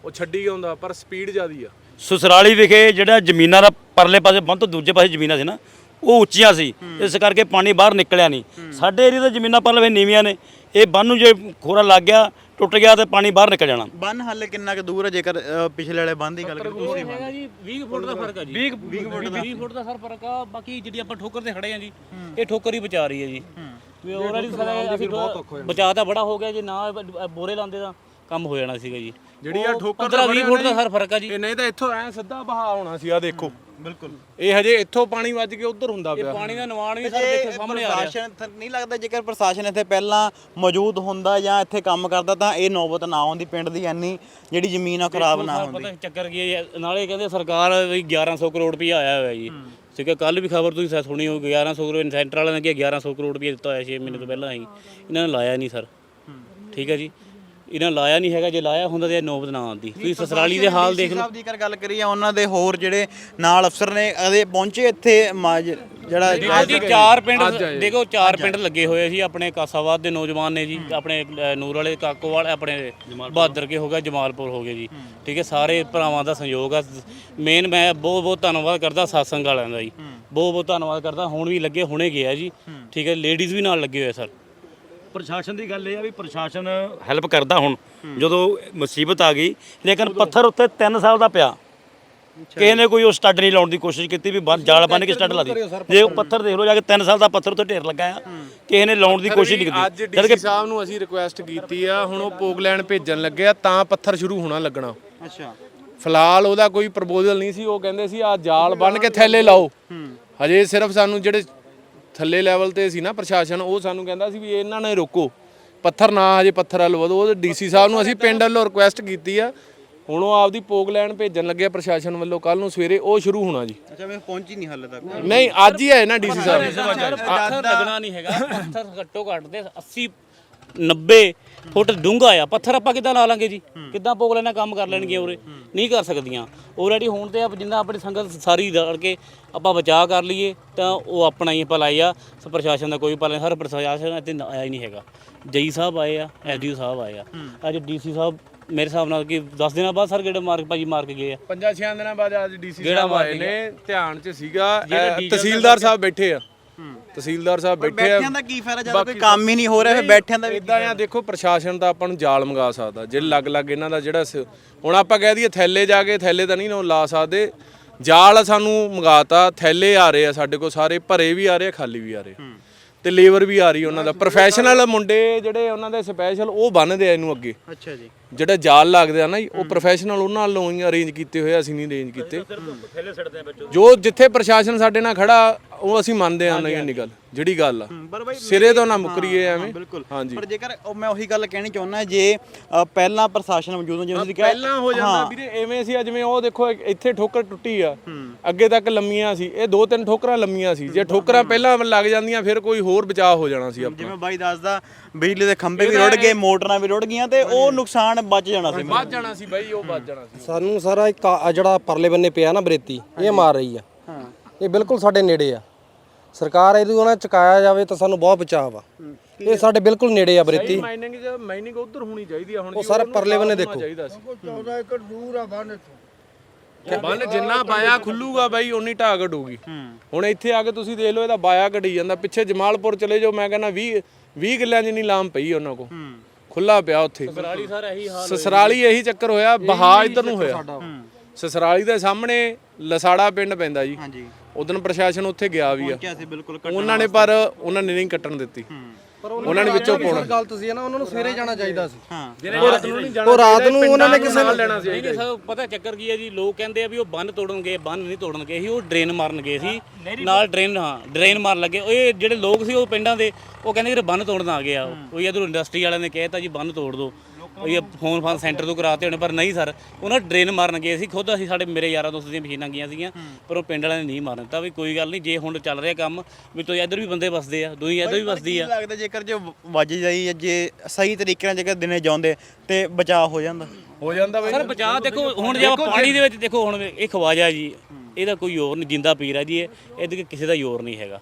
ਉਹ ਛੱਡੀ ਗਿਆ ਪਰ ਸਪੀਡ ਜ਼ਿਆਦੀ ਆ। ਸੁਸਰਾਲੀ ਵਿਖੇ ਜਿਹੜਾ ਜ਼ਮੀਨਾਂ ਦਾ ਪਰਲੇ ਪਾਸੇ ਬੰਦ ਤੋਂ ਦੂਜੇ ਪਾਸੇ ਜ਼ਮੀਨਾਂ ਸੀ ਨਾ ਉਹ ਉੱਚੀਆਂ ਸੀ। ਇਸ ਕਰਕੇ ਪਾਣੀ ਬਾਹਰ ਨਿਕਲਿਆ ਨਹੀਂ। ਸਾਡੇ ਏਰੀਆ ਦਾ ਜ਼ਮੀਨਾਂ ਪਰਲੇ ਨੀਵੀਆਂ ਨੇ। ਇਹ ਬੰਨ ਨੂੰ ਜੇ ਖੋਰਾ ਲੱਗ ਗਿਆ ਟੁੱਟ ਗਿਆ ਤੇ ਪਾਣੀ ਬਾਹਰ ਨਿਕਲ ਜਾਣਾ। ਬੰਨ ਹਾਲੇ ਕਿੰਨਾ ਕੁ ਦੂਰ ਹੈ? ਜੇਕਰ ਅ, ਪਿਛਲੇ ਵਾਲੇ ਬੰਨ ਦੀ ਗੱਲ ਕਰੀਏ ਬੰਨ ਹੈਗਾ ਜੀ 20 ਫੁੱਟ ਦਾ ਫ਼ਰਕ ਆ ਜੀ। 20 ਫੁੱਟ ਦਾ 20 ਫੁੱਟ ਦਾ ਸਰ ਫ਼ਰਕ ਆ ਬਾਕੀ ਜਿਹੜੀ ਆਪਾਂ ਠੋਕਰ ਤੇ ਖੜੇ ਆ ਜੀ ਇਹ ਠੋਕਰ ਹੀ ਬਚਾ ਰਹੀ ਹੈ ਜੀ। ਵੀ ਆਲਰੇਡੀ ਸਾਡਾ ਅਸੀਂ ਬਚਾ ਤਾਂ ਬੜਾ ਹੋ ਗਿਆ ਜੇ ਨਾ ਬ- ਬੋਰੇ ਲਾਉਂਦੇ ਤਾਂ ਕੰਮ ਹੋ ਜਾਣਾ ਸੀਗਾ ਜੀ। ਜਿਹੜੀ ਆ ਠੋਕਰ 15 20 ਫੁੱਟ ਦਾ ਸਰ ਫ਼ਰਕ ਆ ਜੀ। ਇਹ ਨਹੀਂ ਤਾਂ ਇੱਥੋਂ ਐ ਸਿੱਧਾ ਬਹਾ ਹੋਣਾ ਸੀ ਆ ਦੇਖੋ। ਬਿਲਕੁਲ। ਇਹ ਹਜੇ ਇੱਥੋਂ ਪਾਣੀ ਵੱਜ ਕੇ ਉਧਰ ਹੁੰਦਾ ਪਿਆ। ਪਾਣੀ ਦਾ ਨਿਵਾਣ ਵੀ ਸਰ ਦੇਖੋ ਸਾਹਮਣੇ ਆ ਰਿਹਾ। ਪ੍ਰਸ਼ਾਸਨ ਨਹੀਂ ਲੱਗਦਾ ਜੇਕਰ ਪ੍ਰਸ਼ਾਸਨ ਇੱਥੇ ਪਹਿਲਾਂ ਮੌਜੂਦ ਹੁੰਦਾ ਜਾਂ ਇੱਥੇ ਕੰਮ ਕਰਦਾ ਤਾਂ ਇਹ ਨੌਬਤ ਨਾ ਆਉਂਦੀ ਪਿੰਡ ਦੀ ਇੰਨੀ ਜਿਹੜੀ ਜ਼ਮੀਨ ਆ ਖਰਾਬ ਨਾ ਹੁੰਦੀ ਪਤਾ ਚੱਕਰ ਕੀ ਹੈ ਨਾਲੇ ਕਹਿੰਦੇ ਸਰਕਾਰ ਵੀ 1100 ਕਰੋੜ ਰੁਪਏ ਆਇਆ ਹੋਇਆ ਜੀ। ਠੀਕ ਹੈ ਕੱਲ ਵੀ ਖਬਰ ਤੁਸੀਂ ਸੁਣੀ ਹੋਊਗੀ 1100 ਕਰੋੜ ਸੈਂਟਰ ਵਾਲਿਆਂ ਨੇ ਕਿਹਾ 1100 ਕਰੋੜ ਰੁਪਏ ਦਿੱਤਾ ਹੋਇਆ 6 ਮਹੀਨੇ ਤੋਂ ਪਹਿਲਾਂ ਹੀ। ਇਹਨਾਂ ਨੇ ਲਾਇਆ ਨਹੀਂ ਸਰ। ਠੀਕ ਹੈ ਜੀ। ਇਹਨਾਂ ਨੇ ਲਾਇਆ ਨਹੀਂ ਹੈਗਾ ਜੇ ਲਾਇਆ ਹੁੰਦਾ ਤੇ ਇਹ ਨੌਬਤ ਨਾ ਆਉਂਦੀ। ਤੁਸੀਂ ਸਸਰਾਲੀ ਦੇ ਹਾਲ ਦੇਖ ਲਓ। ਸਾਹਿਬ ਦੀ ਕਰ ਗੱਲ ਕਰੀਏ ਉਹਨਾਂ ਦੇ ਹੋਰ ਜਿਹੜੇ ਨਾਲ ਅਫਸਰ ਨੇ ਅਦੇ ਪਹੁੰਚੇ ਇੱਥੇ ਮਾਜ- ਜਿਹੜਾ ਜੀ ਚਾਰ ਪਿੰਡ ਦੇਖੋ ਚਾਰ ਪਿੰਡ ਲੱਗੇ ਹੋਏ ਸੀ ਆਪਣੇ ਕਾਸਾਬਾਦ ਦੇ ਨੌਜਵਾਨ ਨੇ ਜੀ ਆਪਣੇ ਅ, ਨੂਰ ਵਾਲੇ ਕਾਕੋਵਾਲ ਆਪਣੇ ਬਹਾਦਰ ਕੇ ਹੋ ਗਿਆ ਜਮਾਲਪੁਰ ਹੋ ਗਏ ਜੀ। ਠੀਕ ਹੈ ਸਾਰੇ ਭਰਾਵਾਂ ਦਾ ਸਹਿਯੋਗ ਆ। ਮੇਨ ਮੈਂ ਬਹੁਤ ਬਹੁਤ ਧੰਨਵਾਦ ਕਰਦਾ ਸਾਸੰਗ ਵਾਲਿਆਂ ਦਾ ਜੀ। ਬਹੁਤ ਬਹੁਤ ਧੰਨਵਾਦ ਕਰਦਾ ਹੁਣ ਵੀ ਲੱਗੇ ਹੁਣੇ ਗਿਆ ਜੀ। ਠੀਕ ਹੈ ਲੇਡੀਜ਼ ਵੀ ਨਾਲ ਲੱਗੇ ਹੋਏ ਸਰ। ਪ੍ਰਸ਼ਾਸਨ ਦੀ ਗੱਲ ਇਹ ਆ ਵੀ ਪ੍ਰਸ਼ਾਸਨ ਹੈਲਪ ਕਰਦਾ ਹੁਣ। ਜਦੋਂ ਮੁਸੀਬਤ ਆ ਗਈ ਲੇਕਿਨ ਪੱਥਰ ਉੱਤੇ 3 ਸਾਲ ਦਾ ਪਿਆ। ਕਿਸੇ ਨੇ ਕੋਈ ਉਹ ਸਟੱਡ ਨਹੀਂ ਲਾਉਣ ਦੀ ਕੋਸ਼ਿਸ਼ ਕੀਤੀ ਵੀ ਜਾਲ ਬੰਨ ਕੇ ਸਟੱਡ ਲਾ ਦੀ ਜੇ ਉਹ ਪੱਥਰ ਦੇਖ ਲਓ ਜਾ ਕੇ 3 ਸਾਲ ਦਾ ਪੱਥਰ ਉੱਤੇ ਢੇਰ ਲੱਗਾ ਆ। ਕਿਸੇ ਨੇ ਲਾਉਣ ਦੀ ਕੋਸ਼ਿਸ਼ ਨਹੀਂ ਅੱਜ ਕੀਤੀ। ਜਦ ਡੀਸੀ ਕਿ ਸਾਹਿਬ ਨੂੰ ਅਸੀਂ ਰਿਕੁਐਸਟ ਕੀਤੀ ਆ ਹੁਣ ਉਹ ਪੋਗਲੈਂਡ ਭੇਜਣ ਲੱਗੇ ਆ ਤਾਂ ਪੱਥਰ ਸ਼ੁਰੂ ਹੋਣਾ ਲੱਗਣਾ। ਅੱਛਾ। ਫਿਲਹਾਲ ਉਹਦਾ ਕੋਈ ਪ੍ਰਪੋਜ਼ਲ ਨਹੀਂ ਸੀ ਉਹ ਕਹਿੰਦੇ ਸੀ ਆ ਜਾਲ ਬੰਨ ਕੇ ਥੈਲੇ ਲਾਓ। ਹਜੇ ਸਿਰਫ ਸਾਨੂੰ ਜਿਹੜੇ ਥੱਲੇ ਲੈਵਲ ਤੇ ਸੀ ਨਾ ਪ੍ਰਸ਼ਾਸਨ ਉਹ ਸਾਨੂੰ ਕਹਿੰਦਾ ਸੀ ਵੀ ਇਹਨਾਂ ਨੇ ਰੋਕੋ। ਪੱਥਰ ਨਾ ਹਜੇ ਪੱਥਰ ਵੱਲ ਵਧੋ। ਉਹ ਡੀਸੀ ਸਾਹਿਬ ਨੂੰ ਅਸੀਂ ਪਿੰਡ ਵੱਲੋਂ ਰਿਕੁਐਸਟ ਕੀਤੀ ਆ। ਹੁਣ ਉਹ ਆਪਦੀ ਪੋਗਲੈਂਡ ਭੇਜਣ ਲੱਗੇ ਆ ਪ੍ਰਸ਼ਾਸਨ ਵੱਲੋਂ। ਕੱਲ ਨੂੰ ਸਵੇਰੇ ਉਹ ਸ਼ੁਰੂ ਹੋਣਾ ਜੀ। ਅੱਛਾ ਮੈਂ ਪਹੁੰਚੀ ਨਹੀਂ ਹਾਲੇ ਤੱਕ। ਨਹੀਂ ਅੱਜ ਹੀ ਆਏ ਨਾ ਡੀਸੀ ਸਾਹਿਬ। ਪੱਥਰ ਲੱਗਣਾ ਨਹੀਂ ਹੈਗਾ। ਪੱਥਰ ਘੱਟੋ ਘੱਟ ਦੇ 80 90 ਫੁੱਟ ਡੂੰਘਾ ਆ ਪੱਥਰ ਆਪਾਂ ਕਿੱਦਾਂ ਲਾ ਲਾਂਗੇ ਜੀ? ਕਿੱਦਾਂ ਪੋਗਲੇ ਨਾਲ ਕੰਮ ਕਰ ਲੈਣਗੇ ਉਰੇ? ਨਹੀਂ ਕਰ ਸਕਦੀਆਂ। ਆਲਰੇਡੀ ਹੁਣ ਤੇ ਆਪ ਜਿੰਨਾ ਆਪਣੀ ਸੰਗਤ ਸਾਰੀ ਰਲ ਕੇ ਆਪਾਂ ਬਚਾਅ ਕਰ ਲਈਏ ਤਾਂ ਉਹ ਆਪਣਾ ਹੀ ਭਲਾਈ ਆ। ਸੋ ਪ੍ਰਸ਼ਾਸਨ ਦਾ ਕੋਈ ਭਲਾ ਹਰ ਪ੍ਰਸ਼ਾਸਨ ਇੱਥੇ ਆਇਆ ਹੀ ਨਹੀਂ ਹੈਗਾ। ਜਈ ਸਾਹਿਬ ਆਏ ਆ ਐਸਡੀਓ ਸਾਹਿਬ ਆਏ ਆ। ਅੱਜ ਡੀਸੀ ਸਾਹਿਬ ਮੇਰੇ ਹਿਸਾਬ ਨਾਲ ਕਿ 10 ਦਿਨਾਂ ਬਾਅਦ ਸਰ ਗੇੜੇ ਮਾਰ ਭਾਜੀ ਮਾਰ ਕੇ ਗਏ ਆ। ਪੰਜਾਂ ਛਿਆਂ ਦਿਨਾਂ ਬਾਅਦ ਅੱਜ ਡੀਸੀ ਗੇੜਾ ਸਾਹਿਬ ਮਾਰ ਆਏ ਕੇ ਨੇ ਧਿਆਨ 'ਚ ਸੀਗਾ ਅਹ, ਤਹਿਸੀਲਦਾਰ ਸਾਹਿਬ ਬੈਠੇ ਆ। ਤਹਿਸੀਲਦਾਰ ਸਾਹਿਬ ਬੈਠੇ ਆ। ਬੈਠਿਆਂ ਦਾ ਕੀ ਫਾਇਦਾ? ਜਦੋਂ ਕੋਈ ਕੰਮ ਹੀ ਨਹੀਂ ਹੋ ਰਿਹਾ ਫਿਰ ਬੈਠਿਆਂ ਦਾ ਵੀ ਇਦਾਂ ਆ ਦੇਖੋ ਪ੍ਰਸ਼ਾਸਨ ਤਾਂ ਆਪਾਂ ਨੂੰ ਜਾਲ ਮੰਗਾ ਸਕਦਾ। ਜੇ ਲੱਗ ਲੱਗ ਇਹਨਾਂ ਦਾ ਜਿਹੜਾ ਸ- ਹੁਣ ਆਪਾਂ ਕਹਿ ਦਈਏ ਥੈਲੇ ਜਾ ਕੇ ਥੈਲੇ ਤਾਂ ਨਹੀਂ ਨਾ ਉਹ ਲਾ ਸਕਦੇ। ਜਾਲ ਸਾਨੂੰ ਮੰਗਾਤਾ ਥੈਲੇ ਆ ਰਹੇ ਆ ਸਾਡੇ ਕੋਲ ਸਾਰੇ ਭਰੇ ਵੀ ਆ ਰਹੇ ਆ ਖਾਲੀ ਵੀ ਆ ਰਹੇ ਆ। ਤੇ ਲੇਬਰ ਵੀ ਆ ਰਹੀ ਉਹਨਾਂ ਦਾ। ਪ੍ਰੋਫੈਸ਼ਨਲ ਮੁੰਡੇ ਜਿਹੜੇ ਉਹਨਾਂ ਦੇ ਸਪੈਸ਼ਲ ਉਹ ਬੰਨਦੇ ਆ ਇਹਨੂੰ ਅੱਗੇ। ਅੱਛਾ ਜੀ। ਜਿਹੜਾ ਜਾਲ ਲੱਗਦੇ ਆ ਨਾ ਜੀ ਉਹ ਪ੍ਰੋਫੈਸ਼ਨਲ ਉਹਨਾਂ ਵੱਲੋਂ ਹੀ ਅਰੇਂਜ ਕੀਤੇ ਹੋਏ ਆ, ਅਸੀਂ ਨਹੀਂ ਅਰੇਂਜ ਕੀਤੇ। ਜੋ ਜਿੱਥੇ ਪ੍ਰਸ਼ਾਸਨ ਸਾਡੇ ਨਾਲ ਖੜਾ ਉਹ ਅਸੀਂ ਮੰਨਦੇ ਆ ਨਹੀਂ ਗੱਲ ਜਿਹੜੀ ਗੱਲ ਆ। ਪਰ ਬਾਈ ਸਿਰੇ ਤੋਂ ਨਾ ਮੁਕਰੀਏ ਐਵੇਂ। ਬਿਲਕੁਲ। ਹਾਂਜੀ। ਪਰ ਜੇਕਰ ਉਹ ਮੈਂ ਉਹੀ ਗੱਲ ਕਹਿਣੀ ਚਾਹੁੰਦਾ ਜੇ ਅ, ਪਹਿਲਾਂ ਪ੍ਰਸ਼ਾਸਨ ਮੌਜੂਦ ਹੁੰਦਾ ਜਿਵੇਂ ਤੁਸੀਂ ਕਿਹਾ ਪਹਿਲਾਂ ਹੋ ਜਾਂਦਾ ਵੀਰੇ ਐਵੇਂ ਸੀ ਜਿਵੇਂ ਉਹ ਦੇਖੋ ਇੱਕ ਇੱਥੇ ਠੋਕਰ ਟੁੱਟੀ ਆ। ਅੱਗੇ ਤੱਕ ਲੰਮੀਆਂ ਸੀ। ਇਹ ਦੋ ਤਿੰਨ ਠੋਕਰਾਂ ਲੰਮੀਆਂ ਸੀ। ਜੇ ਠੋਕਰਾਂ ਪਹਿਲਾਂ ਲੱਗ ਜਾਂਦੀਆਂ ਫਿਰ ਕੋਈ ਹੋਰ ਬਚਾਅ ਹੋ ਜਾਣਾ ਸੀ ਆਪਣਾ। ਜਿਵੇਂ ਬਾਈ ਦੱਸਦਾ ਬਿਜਲੀ ਦੇ ਖੰਭੇ ਵੀ ਰੁੜ ਗਏ ਮੋਟਰਾਂ ਵੀ ਰੁੜ ਗਈਆਂ ਤੇ ਉਹ ਨੁਕਸਾਨ ਬਚ ਜਾਣਾ ਸੀ। ਵੱਧ ਜਾਣਾ ਸੀ ਬਾਈ ਉਹ ਵੱਧ ਜਾਣਾ ਸੀ। ਸਾਨੂੰ ਸਾਰਾ ਇੱਕ ਆ ਜਿਹੜਾ ਪਰਲੇ ਬੰਨੇ ਪਿਆ ਨਾ ਬਰੇਤੀ ਇਹ ਮਾਰ ਰਹੀ ਆ। ਹਾਂ ਇਹ ਬਿਲਕੁਲ ਸਾਡੇ ਨੇੜੇ ਆ। ਸਰਕਾਰ ਇਹਨੂੰ ਉਹਨਾਂ ਚੁਕਾਇਆ ਜਾਵੇ ਤਾਂ ਸਾਨੂੰ ਬਹੁਤ ਬਚਾਅ ਵਾ। ਇਹ ਸਾਡੇ ਬਿਲਕੁਲ ਨੇੜੇ ਆ ਬਰੇਤੀ। ਮਾਈਨਿੰਗ ਜੇ ਮਾਈਨਿੰਗ ਉਧਰ ਹੋਣੀ ਚਾਹੀਦੀ ਆ ਹੁਣ ਉਹ ਸਰ ਪਰਲੇ ਬੰਨੇ ਦੇਖੋ। ਚਾਹੀਦਾ ਸੀ। 14 ਏਕੜ ਦੂਰ ਆ ਬੰਨ ਇੱਥੋਂ। ਬੰਨ ਜਿੰਨਾ ਬਾਇਆ ਖੁੱਲੂਗਾ ਬਾਈ ਉਨੀ ਢਾਹ ਘਟੂਗੀ। ਹੁਣ ਇੱਥੇ ਆ ਕੇ ਤੁਸੀਂ ਦੇਖ ਲਓ ਇਹਦਾ ਬਾਇਆ ਘਟੀ ਜਾਂਦਾ। ਪਿੱਛੇ ਜਮਾਲਪੁਰ ਚਲੇ ਜਾਓ ਮੈਂ ਕਹਿੰਦਾ 20 20 ਕਿੱਲਿਆਂ ਜਿੰਨੀ ਲਾਮ ਪਈ ਉਹਨਾਂ ਕੋ ਖੁੱਲਾ ਪਿਆ ਉੱਥੇ। ਸਰਾਲੀ ਸਰ ਇਹੀ ਹਾਲ ਸਸਰਾਲੀ ਇਹੀ ਚੱਕਰ ਹੋਇਆ ਬਹਾ ਇਧਰ ਨੂੰ ਹੋਇਆ। ਸਸਰਾਲੀ ਦੇ ਸਾਹਮਣੇ ਲਸਾੜਾ ਪਿੰਡ ਪੈਂਦਾ ਜੀ। ਹਾਂਜੀ। ਉਦੋਂ ਪ੍ਰਸ਼ਾਸਨ ਉੱਥੇ ਗਿਆ ਵੀ ਆ। ਕਿਹਾ ਸੀ ਬਿਲਕੁਲ ਉਹਨਾਂ ਨੇ ਪਰ ਉਹਨਾਂ ਨੇ ਨਹੀਂ ਕੱਟਣ ਦਿੱਤੀ। ਉਹਨਾਂ ਨੇ ਵਿੱਚੋਂ ਪਾਉਣਾ। ਗੱਲ ਤੁਸੀਂ ਹੈ ਨਾ ਉਹਨਾਂ ਨੂੰ ਸਵੇਰੇ ਜਾਣਾ ਚਾਹੀਦਾ ਸੀ। ਹਾਂ। ਉਹ ਰਾਤ ਨੂੰ ਉਹਨਾਂ ਨੇ ਕਿਸੇ ਨੂੰ ਲੈਣਾ ਸੀ। ਨਹੀਂ ਸਰ ਪਤਾ ਚੱਕਰ ਕੀ ਹੈ ਜੀ ਲੋਕ ਕਹਿੰਦੇ ਆ ਵੀ ਉਹ ਬੰਨ ਤੋੜਨਗੇ ਬੰਨ ਨਹੀਂ ਤੋੜਨਗੇ ਸੀ ਉਹ ਡਰੇਨ ਮਾਰਨ ਗਏ ਸੀ ਨਾਲ ਡਰੇਨ ਹਾਂ ਡਰੇਨ ਮਾਰਨ ਲੱਗੇ। ਉਹ ਇਹ ਜਿਹੜੇ ਲੋਕ ਸੀ ਉਹ ਪਿੰਡਾਂ ਦੇ ਉਹ ਕਹਿੰਦੇ ਕਿ ਬੰਨ ਤੋੜਨ ਆ ਗਏ ਆ। ਕੋਈ ਇਧਰ ਇੰਡਸਟਰੀ ਵਾਲਿਆਂ ਨੇ ਕਹਿਤਾ ਜੀ ਬੰਨ ਤੋੜ ਦਿਓ। ਇਹ ਫੋਨ ਫਾਨ ਸੈਂਟਰ ਤੋਂ ਕਰਾਤੇ ਹੋਣੇ ਪਰ ਨਹੀਂ ਸਰ। ਉਹਨਾਂ ਡਰੇਨ ਮਾਰਨ ਗਏ ਸੀ ਖੁਦ ਅਸੀਂ ਸਾਡੇ ਮੇਰੇ ਯਾਰਾਂ ਦੋਸਤ ਦੀਆਂ ਮਸ਼ੀਨਾਂ ਗਈਆਂ ਸੀਗੀਆਂ ਪਰ ਉਹ ਪਿੰਡ ਵਾਲਿਆਂ ਨੇ ਨਹੀਂ ਮਾਰਨ ਦਿੱਤਾ ਵੀ ਕੋਈ ਗੱਲ ਨਹੀਂ ਜੇ ਹੁਣ ਚੱਲ ਰਿਹਾ ਕੰਮ ਵੀ ਤੋਂ ਇੱਧਰ ਵੀ ਬੰਦੇ ਵਸਦੇ ਆ ਦੂਈ ਇੱਧਰ ਵੀ ਵਸਦੀ ਆ। ਲੱਗਦਾ ਜੇਕਰ ਜੋ ਵੱਜ ਜਾਈ ਜੇ ਸਹੀ ਤਰੀਕੇ ਨਾਲ ਜੇਕਰ ਦਿਨੇ ਜਾਉਂਦੇ ਤੇ ਬਚਾਅ ਹੋ ਜਾਂਦਾ। ਹੋ ਜਾਂਦਾ ਬਈ। ਸਰ ਬਚਾਅ ਦੇਖੋ ਹੁਣ ਜੇ ਆਪਾਂ ਪਾਣੀ ਦੇ ਵਿੱਚ ਦੇਖੋ ਹੁਣ ਇਹ ਖਵਾਜਾ ਜੀ ਇਹਦਾ ਕੋਈ ਜ਼ੋਰ ਨਹੀਂ ਜਿੰਦਾ ਪੀਰ ਆ ਜੀ ਇਹ ਇਹਦੇ ਕਿਸੇ ਦਾ ਜ਼ੋਰ ਨਹੀਂ ਹੈਗਾ।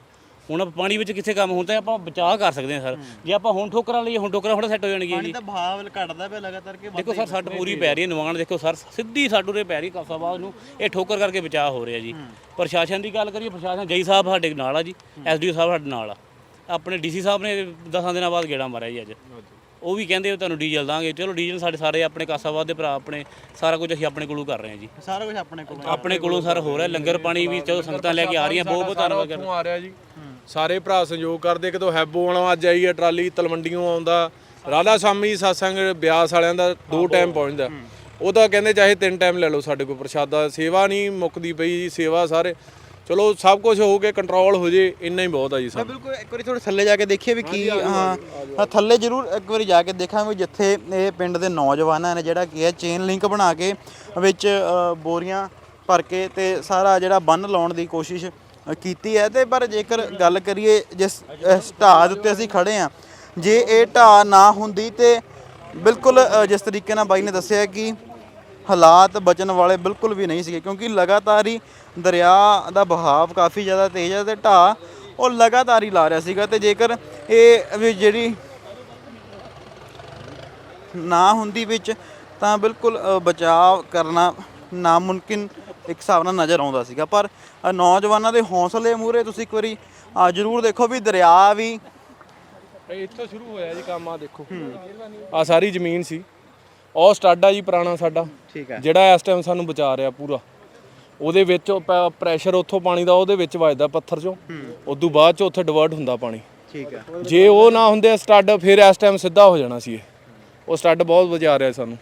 ਹੁਣ ਆਪਾਂ ਪਾਣੀ ਵਿੱਚ ਕਿੱਥੇ ਕੰਮ ਹੁੰਦਾ ਆਪਾਂ ਬਚਾਅ ਕਰ ਸਕਦੇ ਹਾਂ ਸਰ। ਜੇ ਆਪਾਂ ਹੁਣ ਠੋਕਰਾਂ ਲਈਏ ਹੁਣ ਠੋਕਰਾਂ ਹੁਣ ਸੈੱਟ ਹੋ ਜਾਣਗੀਆਂ ਜੀ। ਤਾਂ ਭਾਵ ਘਟਦਾ ਪਿਆ ਲਗਾਤਾਰ ਕਿ ਦੇਖੋ ਸਰ ਸੱਟ ਪੂਰੀ ਪੈ ਰਹੀ ਹੈ ਨਿਵਾਣ ਦੇਖੋ ਸਰ ਸਿੱਧੀ ਸਾਡੂਰੇ ਪੈ ਰਹੀ ਕਾਸਾਬਾਦ ਨੂੰ। ਇਹ ਠੋਕਰ ਕਰਕੇ ਬਚਾਅ ਹੋ ਰਿਹਾ ਜੀ। ਪ੍ਰਸ਼ਾਸਨ ਦੀ ਗੱਲ ਕਰੀਏ ਪ੍ਰਸ਼ਾਸਨ ਜਈ ਸਾਹਿਬ ਸਾਡੇ ਨਾਲ ਆ ਜੀ ਐਸਡੀਓ ਸਾਹਿਬ ਸਾਡੇ ਨਾਲ ਆ। ਆਪਣੇ ਡੀਸੀ ਸਾਹਿਬ ਨੇ 10 ਦਿਨਾਂ ਬਾਅਦ ਗੇੜਾ ਮਾਰਿਆ ਜੀ ਅੱਜ। ਉਹ ਵੀ ਕਹਿੰਦੇ ਤੁਹਾਨੂੰ ਡੀਜ਼ਲ ਦਾਂਗੇ। ਚਲੋ ਡੀਜ਼ਲ ਸਾਡੇ ਸਾਰੇ ਆਪਣੇ ਕਾਸਾਬਾਦ ਦੇ ਭਰਾ ਆਪਣੇ ਸਾਰਾ ਕੁਝ ਅਸੀਂ ਆਪਣੇ ਕੋਲੋਂ ਕਰ ਰਹੇ ਹਾਂ ਜੀ। ਸਾਰਾ ਕੁਝ ਆਪਣੇ ਕੋਲ। ਆਪਣੇ ਕੋਲੋਂ ਸਰ ਹੋ ਰਿਹਾ। ਲੰਗਰ ਪਾਣੀ ਵੀ ਚਲੋ ਸੰਗਤਾਂ ਲੈ ਕੇ ਆ ਰਹੀਆਂ ਬਹੁਤ ਬਹੁਤ ਧੰਨਵਾਦ ਆ ਰਿਹਾ ਜੀ। ਸਾਰੇ ਭਰਾ ਸੰਯੋਗ ਕਰਦੇ ਕਿਤੋਂ ਹੈਬੋ ਵਾਲਾ ਅੱਜ ਆਈ ਹੈ ਟਰਾਲੀ ਤਲਵੰਡੀਆਂ ਆਉਂਦਾ। ਰਾਧਾ ਸਾਮੀ ਸਾਸੰਗ ਬਿਆਸ ਵਾਲਿਆਂ ਦਾ ਦੋ ਟਾਈਮ ਪਹੁੰਚਦਾ। ਉਹ ਤਾਂ ਕਹਿੰਦੇ ਚਾਹੇ ਤਿੰਨ ਟਾਈਮ ਲੈ ਲਓ ਸਾਡੇ ਕੋਲ ਪ੍ਰਸ਼ਾਦਾ ਸੇਵਾ ਨਹੀਂ ਮੁੱਕਦੀ ਪਈ ਜੀ ਸੇਵਾ ਸਾਰੇ। ਚਲੋ ਸਭ ਕੁਝ ਹੋ ਕੇ ਕੰਟਰੋਲ ਹੋ ਜੇ ਇੰਨਾ ਹੀ ਬਹੁਤ ਆ ਜੀ ਸਾਨੂੰ। ਬਿਲਕੁਲ ਇੱਕ ਵਾਰੀ ਥੋੜੇ ਥੱਲੇ ਜਾ ਕੇ ਦੇਖੀਏ ਵੀ ਕੀ ਹਾਂ ਥੱਲੇ ਜ਼ਰੂਰ ਇੱਕ ਵਾਰੀ ਜਾ ਕੇ ਦੇਖਾਂਗੇ ਜਿੱਥੇ ਇਹ ਪਿੰਡ ਦੇ ਨੌਜਵਾਨਾਂ ਨੇ ਜਿਹੜਾ ਕੀ ਹੈ ਚੇਨ ਲਿੰਕ ਬਣਾ ਕੇ ਵਿੱਚ ਬੋਰੀਆਂ ਭਰ ਕੇ ਤੇ ਸਾਰਾ ਜਿਹੜਾ ਬੰਨ ਲਾਉਣ ਦੀ ਕੋਸ਼ਿਸ਼ ਕੀਤੀ ਹੈ ਤੇ ਪਰ ਜੇਕਰ ਗੱਲ ਕਰੀਏ ਜਿਸ, ਇਸ ਢਾਹ ਦੇ ਉੱਤੇ ਅਸੀਂ ਖੜੇ ਆ ਜੇ ਇਹ ਢਾਹ ਨਾ ਹੁੰਦੀ ਤੇ ਬਿਲਕੁਲ ਜਿਸ ਤਰੀਕੇ ਨਾਲ ਬਾਈ ਨੇ ਦੱਸਿਆ ਕਿ ਹਾਲਾਤ ਬਚਣ ਵਾਲੇ ਬਿਲਕੁਲ ਵੀ ਨਹੀਂ ਸੀਗੇ, ਕਿਉਂਕਿ ਲਗਾਤਾਰ ਹੀ ਦਰਿਆ ਦਾ ਬਹਾਵ ਕਾਫੀ ਜ਼ਿਆਦਾ ਤੇਜ਼ ਹੈ ਤੇ ਢਾਹ ਉਹ ਲਗਾਤਾਰ ਹੀ ਲਾ ਰਿਹਾ ਸੀਗਾ ਤੇ ਜੇਕਰ ਇਹ ਵੀ ਜਿਹੜੀ ਨਾ ਹੁੰਦੀ ਵਿੱਚ ਤਾਂ ਬਿਲਕੁਲ ਬਚਾਅ ਕਰਨਾ ਨਾਮੁਮਕਿਨ ਇੱਕ ਹਿਸਾਬ ਨਾਲ ਨਜ਼ਰ ਆਉਂਦਾ ਸੀਗਾ। ਪਰ ਅ, ਨੌਜਵਾਨਾਂ ਦੇ ਹੌਸਲੇ ਮੂਹਰੇ ਤੁਸੀਂ ਇੱਕ ਵਾਰੀ ਅ, ਜ਼ਰੂਰ ਦੇਖੋ ਵੀ ਦਰਿਆ ਵੀ ਇਹ ਇੱਥੋਂ ਸ਼ੁਰੂ ਹੋਇਆ ਜੀ ਕੰਮ ਆ ਦੇਖੋ। ਆ ਸਾਰੀ ਜ਼ਮੀਨ ਸੀ। ਉਹ ਸਟੱਡ ਆ ਜੀ ਪੁਰਾਣਾ ਸਾਡਾ। ਠੀਕ ਹੈ। ਜਿਹੜਾ ਇਸ ਟਾਈਮ ਸਾਨੂੰ ਬਚਾ ਰਿਹਾ ਪੂਰਾ। ਉਹਦੇ ਵਿੱਚ ਪ੍ਰੈਸ਼ਰ ਉੱਥੋਂ ਪਾਣੀ ਦਾ ਉਹਦੇ ਵਿੱਚ ਵੱਜਦਾ ਪੱਥਰ ਚੋਂ। ਉਦੋਂ ਬਾਅਦ ਚ ਉੱਥੇ ਡਿਵਰਟ ਹੁੰਦਾ ਪਾਣੀ। ਠੀਕ ਹੈ। ਜੇ ਉਹ ਨਾ ਹੁੰਦੇ ਸਟੱਡ ਫਿਰ ਇਸ ਟਾਈਮ ਸਿੱਧਾ ਹੋ ਜਾਣਾ ਸੀ ਇਹ। ਉਹ ਸਟੱਡ ਬਹੁਤ ਬਚਾ ਰਿਹਾ ਸਾਨੂੰ।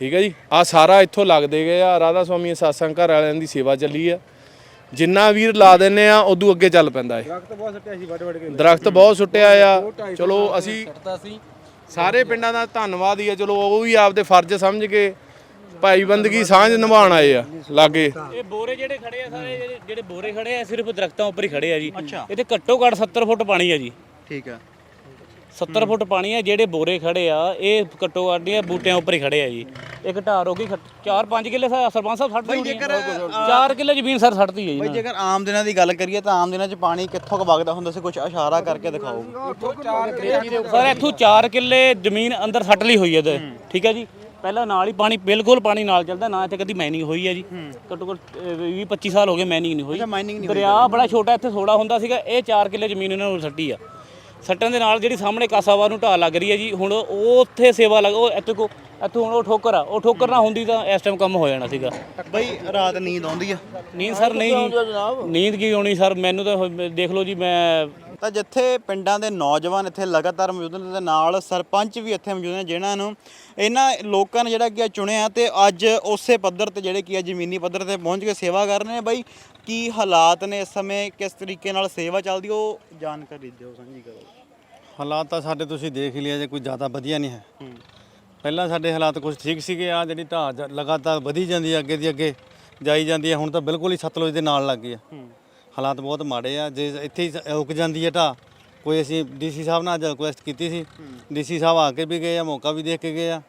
ਠੀਕ ਹੈ ਜੀ? ਆ ਸਾਰਾ ਇੱਥੋਂ ਲੱਗਦੇ ਗਏ ਆ ਰਾਧਾ ਸਵਾਮੀ ਸਾਸੰਗ ਘਰ ਵਾਲਿਆਂ ਦੀ ਸੇਵਾ ਚੱਲੀ ਆ। ਜਿੰਨਾ ਵੀਰ ਲਾ ਦਿੰਨੇ ਆ ਉਦੋਂ ਅੱਗੇ ਚੱਲ ਪੈਂਦਾ ਏ। ਦਰਖਤ ਬਹੁਤ ਸੁੱਟਿਆ ਸੀ ਵੱਡ ਵੱਡ ਕੇ। ਦਰਖਤ ਬਹੁਤ ਸੁੱਟਿਆ ਆ। ਚਲੋ ਅਸੀਂ ਸਾਰੇ ਪਿੰਡਾਂ ਦਾ ਧੰਨਵਾਦ ਹੀ ਆ। ਚਲੋ ਉਹ ਵੀ ਆਪਦੇ ਫਰਜ਼ ਸਮਝ ਕੇ ਭਾਈ ਬੰਦਗੀ ਸਾਂਝ ਨਿਭਾਉਣ ਆਏ ਆ ਲਾਗੇ। ਇਹ ਬੋਰੇ ਜਿਹੜੇ ਖੜੇ ਆ ਸਾਰੇ ਜਿਹੜੇ- ਜਿਹੜੇ ਬੋਰੇ ਖੜੇ ਆ ਸਿਰਫ ਦਰਖਤਾਂ ਉੱਪਰ ਹੀ ਖੜੇ ਆ ਜੀ। ਅੱਛਾ। ਇੱਥੇ ਘੱਟੋ ਘੱਟ 70 ਫੁੱਟ ਪਾਣੀ ਆ ਜੀ। ਠੀਕ ਹੈ 70 ਫੁੱਟ ਪਾਣੀ ਆ ਜਿਹੜੇ ਬੋਰੇ ਖੜੇ ਆ ਇਹ ਘੱਟੋ ਘੱਟ ਨਹੀਂ ਆ ਬੂਟਿਆਂ ਉੱਪਰ ਹੀ ਖੜੇ ਆ ਜੀ। ਇੱਕ ਢਾਰ ਹੋ ਗਈ 4-5 ਕਿੱਲੇ ਸਰ- ਸਰਪੰਚ ਸਾਹਿਬ ਛੱਡਦੀ ਹੋਣੀ ਜੇਕਰ, ਆ 4 ਕਿੱਲੇ ਜ਼ਮੀਨ ਸਰ ਛੱਡਦੀ ਹੈ ਜੀ ਬਈ। ਜੇਕਰ ਆਮ ਦਿਨਾਂ ਦੀ ਗੱਲ ਕਰੀਏ ਤਾਂ ਆਮ ਦਿਨਾਂ 'ਚ ਪਾਣੀ ਕਿੱਥੋਂ ਕੁ ਵਗਦਾ ਹੁੰਦਾ ਸੀ? ਕੁਝ ਇਸ਼ਾਰਾ ਕਰਕੇ ਦਿਖਾਓ। ਸਰ ਇੱਥੋਂ 4 ਕਿੱਲੇ ਜ਼ਮੀਨ ਅੰਦਰ ਸੱਟ ਲਈ ਹੋਈ ਹੈ ਤੇ। ਠੀਕ ਹੈ ਜੀ। ਪਹਿਲਾਂ ਨਾਲ ਹੀ ਪਾਣੀ ਬਿਲਕੁਲ ਪਾਣੀ ਨਾਲ ਚੱਲਦਾ ਨਾ ਇੱਥੇ ਕਦੀ ਮਾਈਨਿੰਗ ਹੋਈ ਹੈ ਜੀ। ਘੱਟੋ ਘੱਟ 20 25 ਸਾਲ ਹੋ ਗਏ ਮਾਈਨਿੰਗ ਨਹੀਂ ਹੋਈ। ਨਹੀਂ ਦਰਿਆ ਬੜਾ ਛੋਟਾ ਇੱਥੇ ਥੋੜਾ ਹੁੰਦਾ ਸੀਗਾ ਇਹ 4 ਕਿੱਲੇ ਜ਼ਮੀਨ ਇਹਨਾਂ ਨੂੰ ਸੱਟੀ ਆ। ਸੱਟਣ ਦੇ ਨਾਲ ਜਿਹੜੀ ਸਾਹਮਣੇ ਕਾਸਾਵਾ ਨੂੰ ਢਾਲ ਲੱਗ ਰਹੀ ਹੈ ਜੀ ਹੁਣ ਉਹ ਉੱਥੇ ਸੇਵਾ ਲੱਗ ਉਹ ਇੱਥੇ ਕੋ ਇੱਥੋਂ ਹੁਣ ਉਹ ਠੋਕਰ ਆ ਉਹ ਠੋਕਰ ਨਾ ਹੁੰਦੀ ਤਾਂ ਇਸ ਟਾਈਮ ਕੰਮ ਹੋ ਜਾਣਾ ਸੀਗਾ। ਬਈ ਰਾਤ ਨੀਂਦ ਆਉਂਦੀ ਆ। ਨੀਂਦ ਸਰ ਨਹੀਂ ਜੀ ਨੀਂਦ ਕੀ ਆਉਣੀ ਸਰ? ਮੈਨੂੰ ਤਾਂ ਦੇਖ ਲਓ ਜੀ ਮੈਂ ਤਾਂ ਜਿੱਥੇ ਪਿੰਡਾਂ ਦੇ ਨੌਜਵਾਨ ਇੱਥੇ ਲਗਾਤਾਰ ਮੌਜੂਦ ਨੇ ਤੇ ਨਾਲ ਸਰਪੰਚ ਵੀ ਇੱਥੇ ਮੌਜੂਦ ਨੇ ਜਿਨ੍ਹਾਂ ਨੂੰ ਇਹਨਾਂ ਲੋਕਾਂ ਨੇ ਜਿਹੜਾ ਕੀ ਆ ਚੁਣਿਆ ਤੇ ਅੱਜ ਉਸੇ ਪੱਧਰ ਤੇ ਜਿਹੜੇ ਕੀ ਆ ਜ਼ਮੀਨੀ ਪੱਧਰ ਤੇ ਪਹੁੰਚ ਕੇ ਸੇਵਾ ਕਰ ਰਹੇ ਨੇ। ਬਈ ਕੀ ਹਾਲਾਤ ਨੇ ਇਸ ਸਮੇਂ? ਕਿਸ ਤਰੀਕੇ ਨਾਲ ਸੇਵਾ ਚੱਲਦੀ ਉਹ ਜਾਣਕਾਰੀ ਦਿਓ ਸਾਂਝੀ ਕਰੋ। ਹਾਲਾਤ ਤਾਂ ਸਾਡੇ ਤੁਸੀਂ ਦੇਖ ਹੀ ਲਿਆ ਜੇ ਕੋਈ ਜ਼ਿਆਦਾ ਵਧੀਆ ਨਹੀਂ ਹੈ। ਪਹਿਲਾਂ ਸਾਡੇ ਹਾਲਾਤ ਕੁਝ ਠੀਕ ਸੀਗੇ ਆ ਜਿਹੜੀ ਢਾਹ ਜ- ਲਗਾਤਾਰ ਵਧੀ ਜਾਂਦੀ ਹੈ ਅੱਗੇ ਦੀ ਅੱਗੇ ਜਾਈ ਜਾਂਦੀ ਹੈ ਹੁਣ ਤਾਂ ਬਿਲਕੁਲ ਹੀ ਸਤਲੁਜ ਦੇ ਨਾਲ ਲੱਗ ਗਈ ਆ। ਹਾਲਾਤ ਬਹੁਤ ਮਾੜੇ ਆ। ਜੇ ਇੱਥੇ ਹੀ ਸ- ਰੁਕ ਜਾਂਦੀ ਹੈ ਢਾਹ ਕੋਈ ਅਸੀਂ ਡੀਸੀ ਸਾਹਿਬ ਨਾਲ ਅੱਜ ਰਿਕੁਐਸਟ ਕੀਤੀ ਸੀ। ਡੀਸੀ ਸਾਹਿਬ ਆ ਕੇ ਵੀ ਗਏ ਆ ਮੌਕਾ ਵੀ ਦੇਖ ਕੇ ਗਏ ਆ।